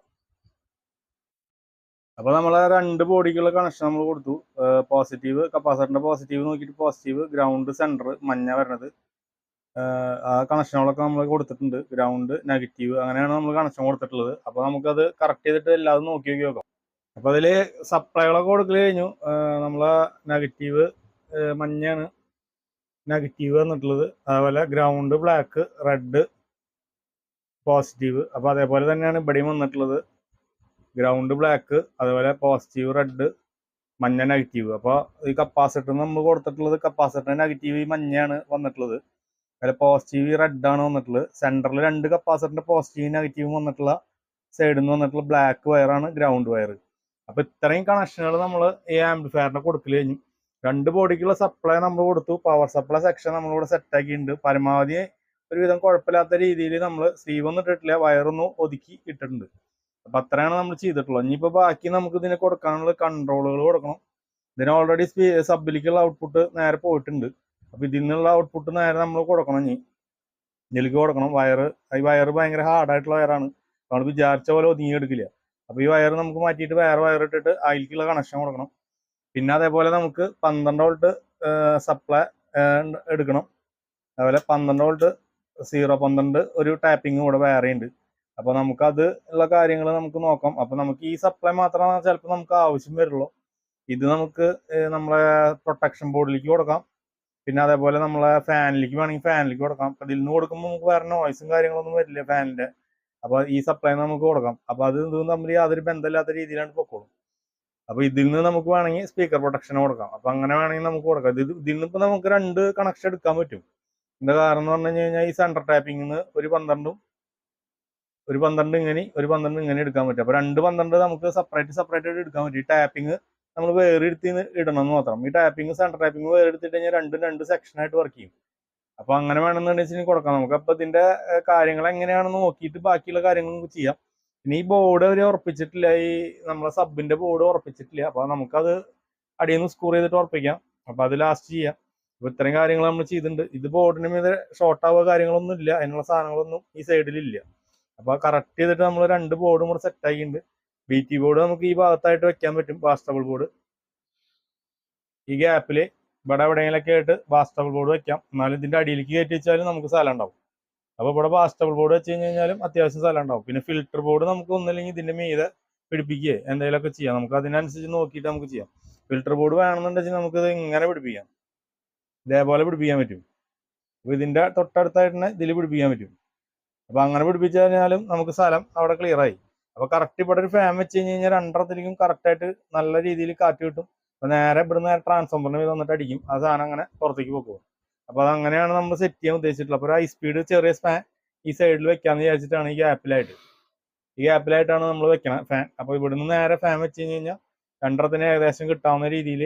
അപ്പൊ നമ്മളെ രണ്ട് ബോഡിക്കുള്ള കണക്ഷൻ നമ്മൾ കൊടുത്തു. പോസിറ്റീവ് കപ്പാസിറ്ററിന്റെ പോസിറ്റീവ് നോക്കിയിട്ട് പോസിറ്റീവ് ഗ്രൗണ്ട് സെന്റർ മഞ്ഞ വരണത്. ആ കണക്ഷനുകളൊക്കെ നമ്മൾ കൊടുത്തിട്ടുണ്ട്. ഗ്രൗണ്ട് നെഗറ്റീവ് അങ്ങനെയാണ് നമ്മൾ കണക്ഷൻ കൊടുത്തിട്ടുള്ളത്. അപ്പൊ നമുക്കത് കറക്റ്റ് ചെയ്തിട്ട് എല്ലാം നോക്കി നോക്കി നോക്കാം അപ്പൊ അതിൽ സപ്ലൈകളൊക്കെ കൊടുക്കൽ കഴിഞ്ഞു. നമ്മളെ നെഗറ്റീവ് മഞ്ഞയാണ് നെഗറ്റീവ് വന്നിട്ടുള്ളത്. അതേപോലെ ഗ്രൗണ്ട് ബ്ലാക്ക് റെഡ് പോസിറ്റീവ് അപ്പൊ അതേപോലെ തന്നെയാണ് ഇവിടെയും വന്നിട്ടുള്ളത്. ഗ്രൗണ്ട് ബ്ലാക്ക് അതുപോലെ പോസിറ്റീവ് റെഡ് മഞ്ഞ നെഗറ്റീവ് അപ്പോൾ ഈ കപ്പാസിറ്റർ നമ്മൾ കൊടുത്തിട്ടുള്ളത് കപ്പാസിറ്റർ നെഗറ്റീവ് ഈ മഞ്ഞയാണ് വന്നിട്ടുള്ളത്. അതിൽ പോസിറ്റീവ് റെഡ് ആണ് വന്നിട്ടുള്ളത്. സെന്ററിൽ രണ്ട് കപ്പാസിറ്ററിന്റെ പോസിറ്റീവ് നെഗറ്റീവും വന്നിട്ടുള്ള സൈഡിൽ നിന്ന് വന്നിട്ടുള്ള ബ്ലാക്ക് വയറാണ് ഗ്രൗണ്ട് വയർ അപ്പൊ ഇത്രയും കണക്ഷനുകൾ നമ്മൾ ഈ ആംപ്ലിഫയറിന്റെ കൊടുക്കൽ കഴിഞ്ഞു. രണ്ട് ബോഡിക്കുള്ള സപ്ലൈ നമ്മൾ കൊടുത്തു. പവർ സപ്ലൈ സെക്ഷൻ നമ്മളിവിടെ സെറ്റ് ആക്കിയിട്ടുണ്ട്. പരമാവധി ഒരുവിധം കുഴപ്പമില്ലാത്ത രീതിയിൽ നമ്മൾ സ്ലീവ് ഒന്നും ഇട്ടിട്ടില്ല. വയറൊന്നും ഒതുക്കി ഇട്ടിട്ടുണ്ട്. അപ്പൊ അത്രയാണ് നമ്മൾ ചെയ്തിട്ടുള്ളത്. ഇനിയിപ്പോ ബാക്കി നമുക്ക് ഇതിന് കൊടുക്കാനുള്ള കൺട്രോളുകൾ കൊടുക്കണം. ഇതിന് ഓൾറെഡി സബിലേക്കുള്ള ഔട്ട്പുട്ട് നേരെ പോയിട്ടുണ്ട്. അപ്പൊ ഇതിൽ നിന്നുള്ള ഔട്ട്പുട്ട് നേരെ നമ്മൾ കൊടുക്കണം ഇനി. ഇതിലേക്ക് കൊടുക്കണം. വയറ് ഈ വയറ് ഭയങ്കര ഹാർഡായിട്ടുള്ള വയറാണ് നമ്മൾ വിചാരിച്ച പോലെ ഒതുങ്ങിയെടുക്കില്ല അപ്പൊ ഈ വയർ നമുക്ക് മാറ്റിയിട്ട് വേറെ വയർ ഇട്ടിട്ട് അതിലേക്കുള്ള കണക്ഷൻ കൊടുക്കണം. പിന്നെ അതേപോലെ നമുക്ക് പന്ത്രണ്ട് വോൾട്ട് സപ്ലൈ എടുക്കണം. അതുപോലെ പന്ത്രണ്ട് വോൾട്ട് സീറോ പന്ത്രണ്ട് ഒരു ടാപ്പിംഗ് കൂടെ വേറെ ഉണ്ട് അപ്പൊ അത് ഉള്ള കാര്യങ്ങൾ നമുക്ക് നോക്കാം. അപ്പൊ നമുക്ക് ഈ സപ്ലൈ മാത്രമാണ് ചിലപ്പോൾ നമുക്ക് ആവശ്യം വരുള്ളൂ. ഇത് നമുക്ക് നമ്മളെ പ്രൊട്ടക്ഷൻ ബോർഡിലേക്ക് കൊടുക്കാം. പിന്നെ അതേപോലെ നമ്മളെ ഫാനിലേക്ക് വേണമെങ്കിൽ ഫാനിലേക്ക് കൊടുക്കാം. അപ്പൊ ഇതിൽ നിന്ന് കൊടുക്കുമ്പോൾ നമുക്ക് വേറെ നോയ്സും കാര്യങ്ങളൊന്നും വരില്ല ഫാനിന്റെ അപ്പൊ ഈ സപ്ലൈ നമുക്ക് കൊടുക്കാം. അപ്പൊ അത് ഇതും തമ്മിൽ യാതൊരു ബന്ധമില്ലാത്ത രീതിയിലാണ് പൊക്കോളും. അപ്പൊ ഇതിൽ നിന്ന് നമുക്ക് വേണമെങ്കിൽ സ്പീക്കർ പ്രൊട്ടക്ഷൻ കൊടുക്കാം. അപ്പൊ അങ്ങനെ വേണമെങ്കിൽ നമുക്ക് കൊടുക്കാം. ഇത് ഇതിൽ നിന്ന് ഇപ്പൊ നമുക്ക് രണ്ട് കണക്ഷൻ എടുക്കാൻ പറ്റും. എന്റെ കാരണം എന്ന് പറഞ്ഞു കഴിഞ്ഞാൽ ഈ സെന്റർ ടാപ്പിംഗിന്ന് ഒരു പന്ത്രണ്ടും ഒരു പന്ത്രണ്ട് ഇങ്ങനെ ഒരു പന്ത്രണ്ട് ഇങ്ങനെ എടുക്കാൻ പറ്റും. അപ്പൊ രണ്ട് പന്ത്രണ്ട് നമുക്ക് സെപ്പറേറ്റ് സെപ്പറേറ്റ് ആയിട്ട് എടുക്കാൻ പറ്റും. ഈ ടാപ്പിംഗ് നമ്മൾ വേറെ എടുത്ത് ഇടണം എന്ന് മാത്രം. ഈ ടാപ്പിംഗ് സെന്റർ ടാപ്പിംഗ് വേറെ എടുത്തിട്ട് കഴിഞ്ഞാൽ രണ്ടും രണ്ട് സെക്ഷൻ ആയിട്ട് വർക്ക് ചെയ്യും. അപ്പൊ അങ്ങനെ വേണമെന്നുണ്ടെങ്കിൽ കൊടുക്കാം. നമുക്ക് അപ്പൊ ഇതിന്റെ കാര്യങ്ങൾ എങ്ങനെയാണെന്ന് നോക്കിയിട്ട് ബാക്കിയുള്ള കാര്യങ്ങൾ നമുക്ക് ചെയ്യാം. ഇനി ഈ ബോർഡ് അവർ ഉറപ്പിച്ചിട്ടില്ല. ഈ നമ്മളെ സബിന്റെ ബോർഡ് ഉറപ്പിച്ചിട്ടില്ല. അപ്പൊ നമുക്കത് അടിയിൽ നിന്ന് സ്കൂർ ചെയ്തിട്ട് ഉറപ്പിക്കാം. അപ്പൊ അത് ലാസ്റ്റ് ചെയ്യാം. അപ്പൊ ഇത്രയും കാര്യങ്ങൾ നമ്മൾ ചെയ്തിട്ടുണ്ട്. ഇത് ബോർഡിന് മീതെ ഷോർട്ടാവുക കാര്യങ്ങളൊന്നും ഇല്ല അതിനുള്ള സാധനങ്ങളൊന്നും ഈ സൈഡിൽ ഇല്ല അപ്പൊ കറക്റ്റ് ചെയ്തിട്ട് നമ്മൾ രണ്ട് ബോർഡും കൂടെ സെറ്റ് ആക്കിയിട്ടുണ്ട്. ബി ടി ബോർഡ് നമുക്ക് ഈ ഭാഗത്തായിട്ട് വെക്കാൻ പറ്റും ബാസ്റ്റബിൾ ബോർഡ് ഈ ഗ്യാപ്പിൽ ഇവിടെ എവിടെയെങ്കിലൊക്കെ ആയിട്ട് ബാസ്റ്റബിൾ ബോർഡ് വെക്കാം. എന്നാലും ഇതിന്റെ അടിയിലേക്ക് കയറ്റി വെച്ചാലും നമുക്ക് സ്ഥലം ഉണ്ടാവും. അപ്പൊ ഇവിടെ ബാസ്റ്റബിൾ ബോർഡ് വെച്ച് കഴിഞ്ഞ് കഴിഞ്ഞാലും അത്യാവശ്യം സ്ഥലം ഉണ്ടാവും. പിന്നെ ഫിൽറ്റർ ബോർഡ് നമുക്ക് ഒന്നില്ലെങ്കിൽ ഇതിന്റെ മീതെ പിടിപ്പിക്കുകയോ എന്തെങ്കിലുമൊക്കെ ചെയ്യാം. നമുക്ക് അതിനനുസരിച്ച് നോക്കിയിട്ട് നമുക്ക് ചെയ്യാം. ഫിൽറ്റർ ബോർഡ് വേണമെന്നുണ്ടെങ്കിൽ നമുക്ക് ഇത് ഇങ്ങനെ പിടിപ്പിക്കാം. ഇതേപോലെ പിടിപ്പിക്കാൻ പറ്റും. അപ്പൊ ഇതിന്റെ തൊട്ടടുത്തായിട്ട് തന്നെ ഇതിൽ പിടിപ്പിക്കാൻ പറ്റും. അപ്പൊ അങ്ങനെ പിടിപ്പിച്ചു കഴിഞ്ഞാലും നമുക്ക് സ്ഥലം അവിടെ ക്ലിയർ ആയി. അപ്പൊ കറക്റ്റ് ഇവിടെ ഒരു ഫാൻ വെച്ച് കഴിഞ്ഞ് കഴിഞ്ഞാൽ രണ്ടരത്തിലേക്കും കറക്റ്റ് ആയിട്ട് നല്ല രീതിയിൽ കാറ്റ് കിട്ടും. അപ്പൊ നേരെ ഇവിടെ നേരെ ട്രാൻസ്ഫോമറിന് ഇത് വന്നിട്ട് അടിക്കും. ആ സാധനം അങ്ങനെ പുറത്തേക്ക് പോകും അപ്പൊ അത് അങ്ങനെയാണ് നമ്മൾ സെറ്റ് ചെയ്യാൻ ഉദ്ദേശിച്ചിട്ടുള്ളത്. അപ്പൊ ഹൈ സ്പീഡ് ചെറിയ ഫാൻ ഈ സൈഡിൽ വെക്കാന്ന് വിചാരിച്ചിട്ടാണ് ഈ ഗ്യാപ്പിലായിട്ട് ഈ ഗ്യാപ്പിലായിട്ടാണ് നമ്മൾ വെക്കണം ഫാൻ അപ്പൊ ഇവിടുന്ന് നേരെ ഫാൻ വെച്ച് കഴിഞ്ഞ് കഴിഞ്ഞാൽ രണ്ടരത്തിന് ഏകദേശം കിട്ടാവുന്ന രീതിയിൽ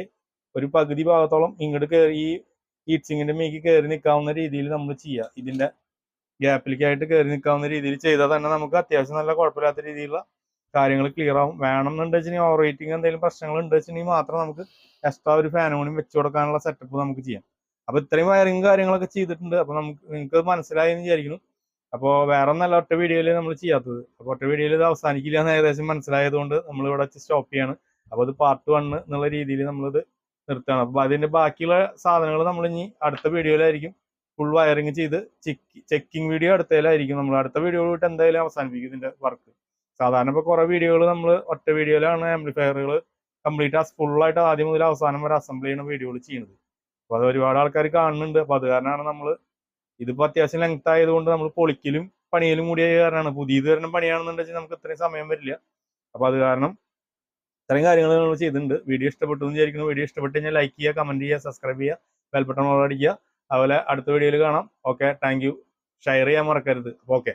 ഒരു പകുതി ഭാഗത്തോളം ഇങ്ങോട്ട് കയറി ഈ ഹീറ്റ് സിങ്ങിന്റെ മേക്ക് കയറി നിൽക്കാവുന്ന രീതിയിൽ നമ്മൾ ചെയ്യുക ഇതിന്റെ ഗ്യാപ്പിലേക്കായിട്ട് കയറി നിൽക്കാവുന്ന രീതിയിൽ ചെയ്താൽ തന്നെ നമുക്ക് അത്യാവശ്യം നല്ല കുഴപ്പമില്ലാത്ത രീതിയിലുള്ള കാര്യങ്ങൾ ക്ലിയർ ആവും. വേണം എന്നുണ്ടെങ്കിൽ ഓവർ റേറ്റിംഗ് എന്തെങ്കിലും പ്രശ്നങ്ങൾ ഉണ്ട് വെച്ചിട്ടുണ്ടെങ്കിൽ മാത്രം നമുക്ക് എക്സ്ട്രാ ഒരു ഫാനും കൂടി വെച്ചു കൊടുക്കാനുള്ള സെറ്റപ്പ് നമുക്ക് ചെയ്യാം. അപ്പോൾ ഇത്രയും വയറിങ് കാര്യങ്ങളൊക്കെ ചെയ്തിട്ടുണ്ട്. അപ്പോൾ നമുക്ക് നിങ്ങൾക്ക് മനസ്സിലായി എന്ന് വിചാരിക്കുന്നു. അപ്പോൾ വേറെ ഒന്നല്ല ഒറ്റ വീഡിയോയിൽ നമ്മൾ ചെയ്യാത്തത്. അപ്പോൾ ഒറ്റ വീഡിയോയിൽ ഇത് അവസാനിക്കില്ല എന്ന് ഏകദേശം മനസ്സിലായതുകൊണ്ട് നമ്മൾ ഇവിടെ വെച്ച് സ്റ്റോപ്പ് ചെയ്യാണ്. അപ്പോൾ അത് പാർട്ട് വൺ എന്നുള്ള രീതിയിൽ നമ്മളിത് നിർത്തുകയാണ്. അപ്പോൾ അതിന്റെ ബാക്കിയുള്ള സാധനങ്ങൾ നമ്മൾ ഇനി അടുത്ത വീഡിയോയിലായിരിക്കും ഫുൾ വയറിങ് ചെയ്ത് ചെക്ക് ചെക്കിംഗ് വീഡിയോ അടുത്തതിലായിരിക്കും. നമ്മൾ അടുത്ത വീഡിയോ വിട്ട് എന്തായാലും അവസാനിപ്പിക്കും ഇതിന്റെ വർക്ക് സാധാരണ ഇപ്പോൾ കുറേ വീഡിയോകൾ നമ്മൾ ഒറ്റ വീഡിയോയിലാണ് ആംപ്ലിഫയറുകൾ കംപ്ലീറ്റ് ഫുൾ ആയിട്ട് ആദ്യം മുതൽ അവസാനം വരെ അസംബിൾ ചെയ്യുന്ന വീഡിയോകൾ ചെയ്യുന്നത്. അപ്പോൾ അത് ഒരുപാട് ആൾക്കാർ കാണുന്നുണ്ട്. അപ്പോൾ അത് കാരണമാണ് നമ്മൾ ഇതിപ്പോൾ അത്യാവശ്യം ലെങ്ത് ആയതുകൊണ്ട് നമ്മൾ പൊളിക്കലും പണിയിലും കൂടിയ കാരണമാണ് പുതിയത് വരുന്ന പണിയാണെന്നുണ്ടെങ്കിൽ നമുക്ക് ഇത്രയും സമയം വരില്ല. അപ്പോൾ അത് കാരണം ഇത്രയും കാര്യങ്ങൾ നമ്മൾ ചെയ്തിട്ടുണ്ട്. വീഡിയോ ഇഷ്ടപ്പെട്ടു എന്ന് വിചാരിക്കുന്നു. വീഡിയോ ഇഷ്ടപ്പെട്ട് കഴിഞ്ഞാൽ ലൈക്ക് ചെയ്യുക കമന്റ് ചെയ്യുക സബ്സ്ക്രൈബ് ചെയ്യുക ബെൽബട്ടൺ ഓൾ അടിക്കുക. അതുപോലെ അടുത്ത വീഡിയോയിൽ കാണാം. ഓക്കെ താങ്ക് ഷെയർ ചെയ്യാൻ മറക്കരുത്. ഓക്കെ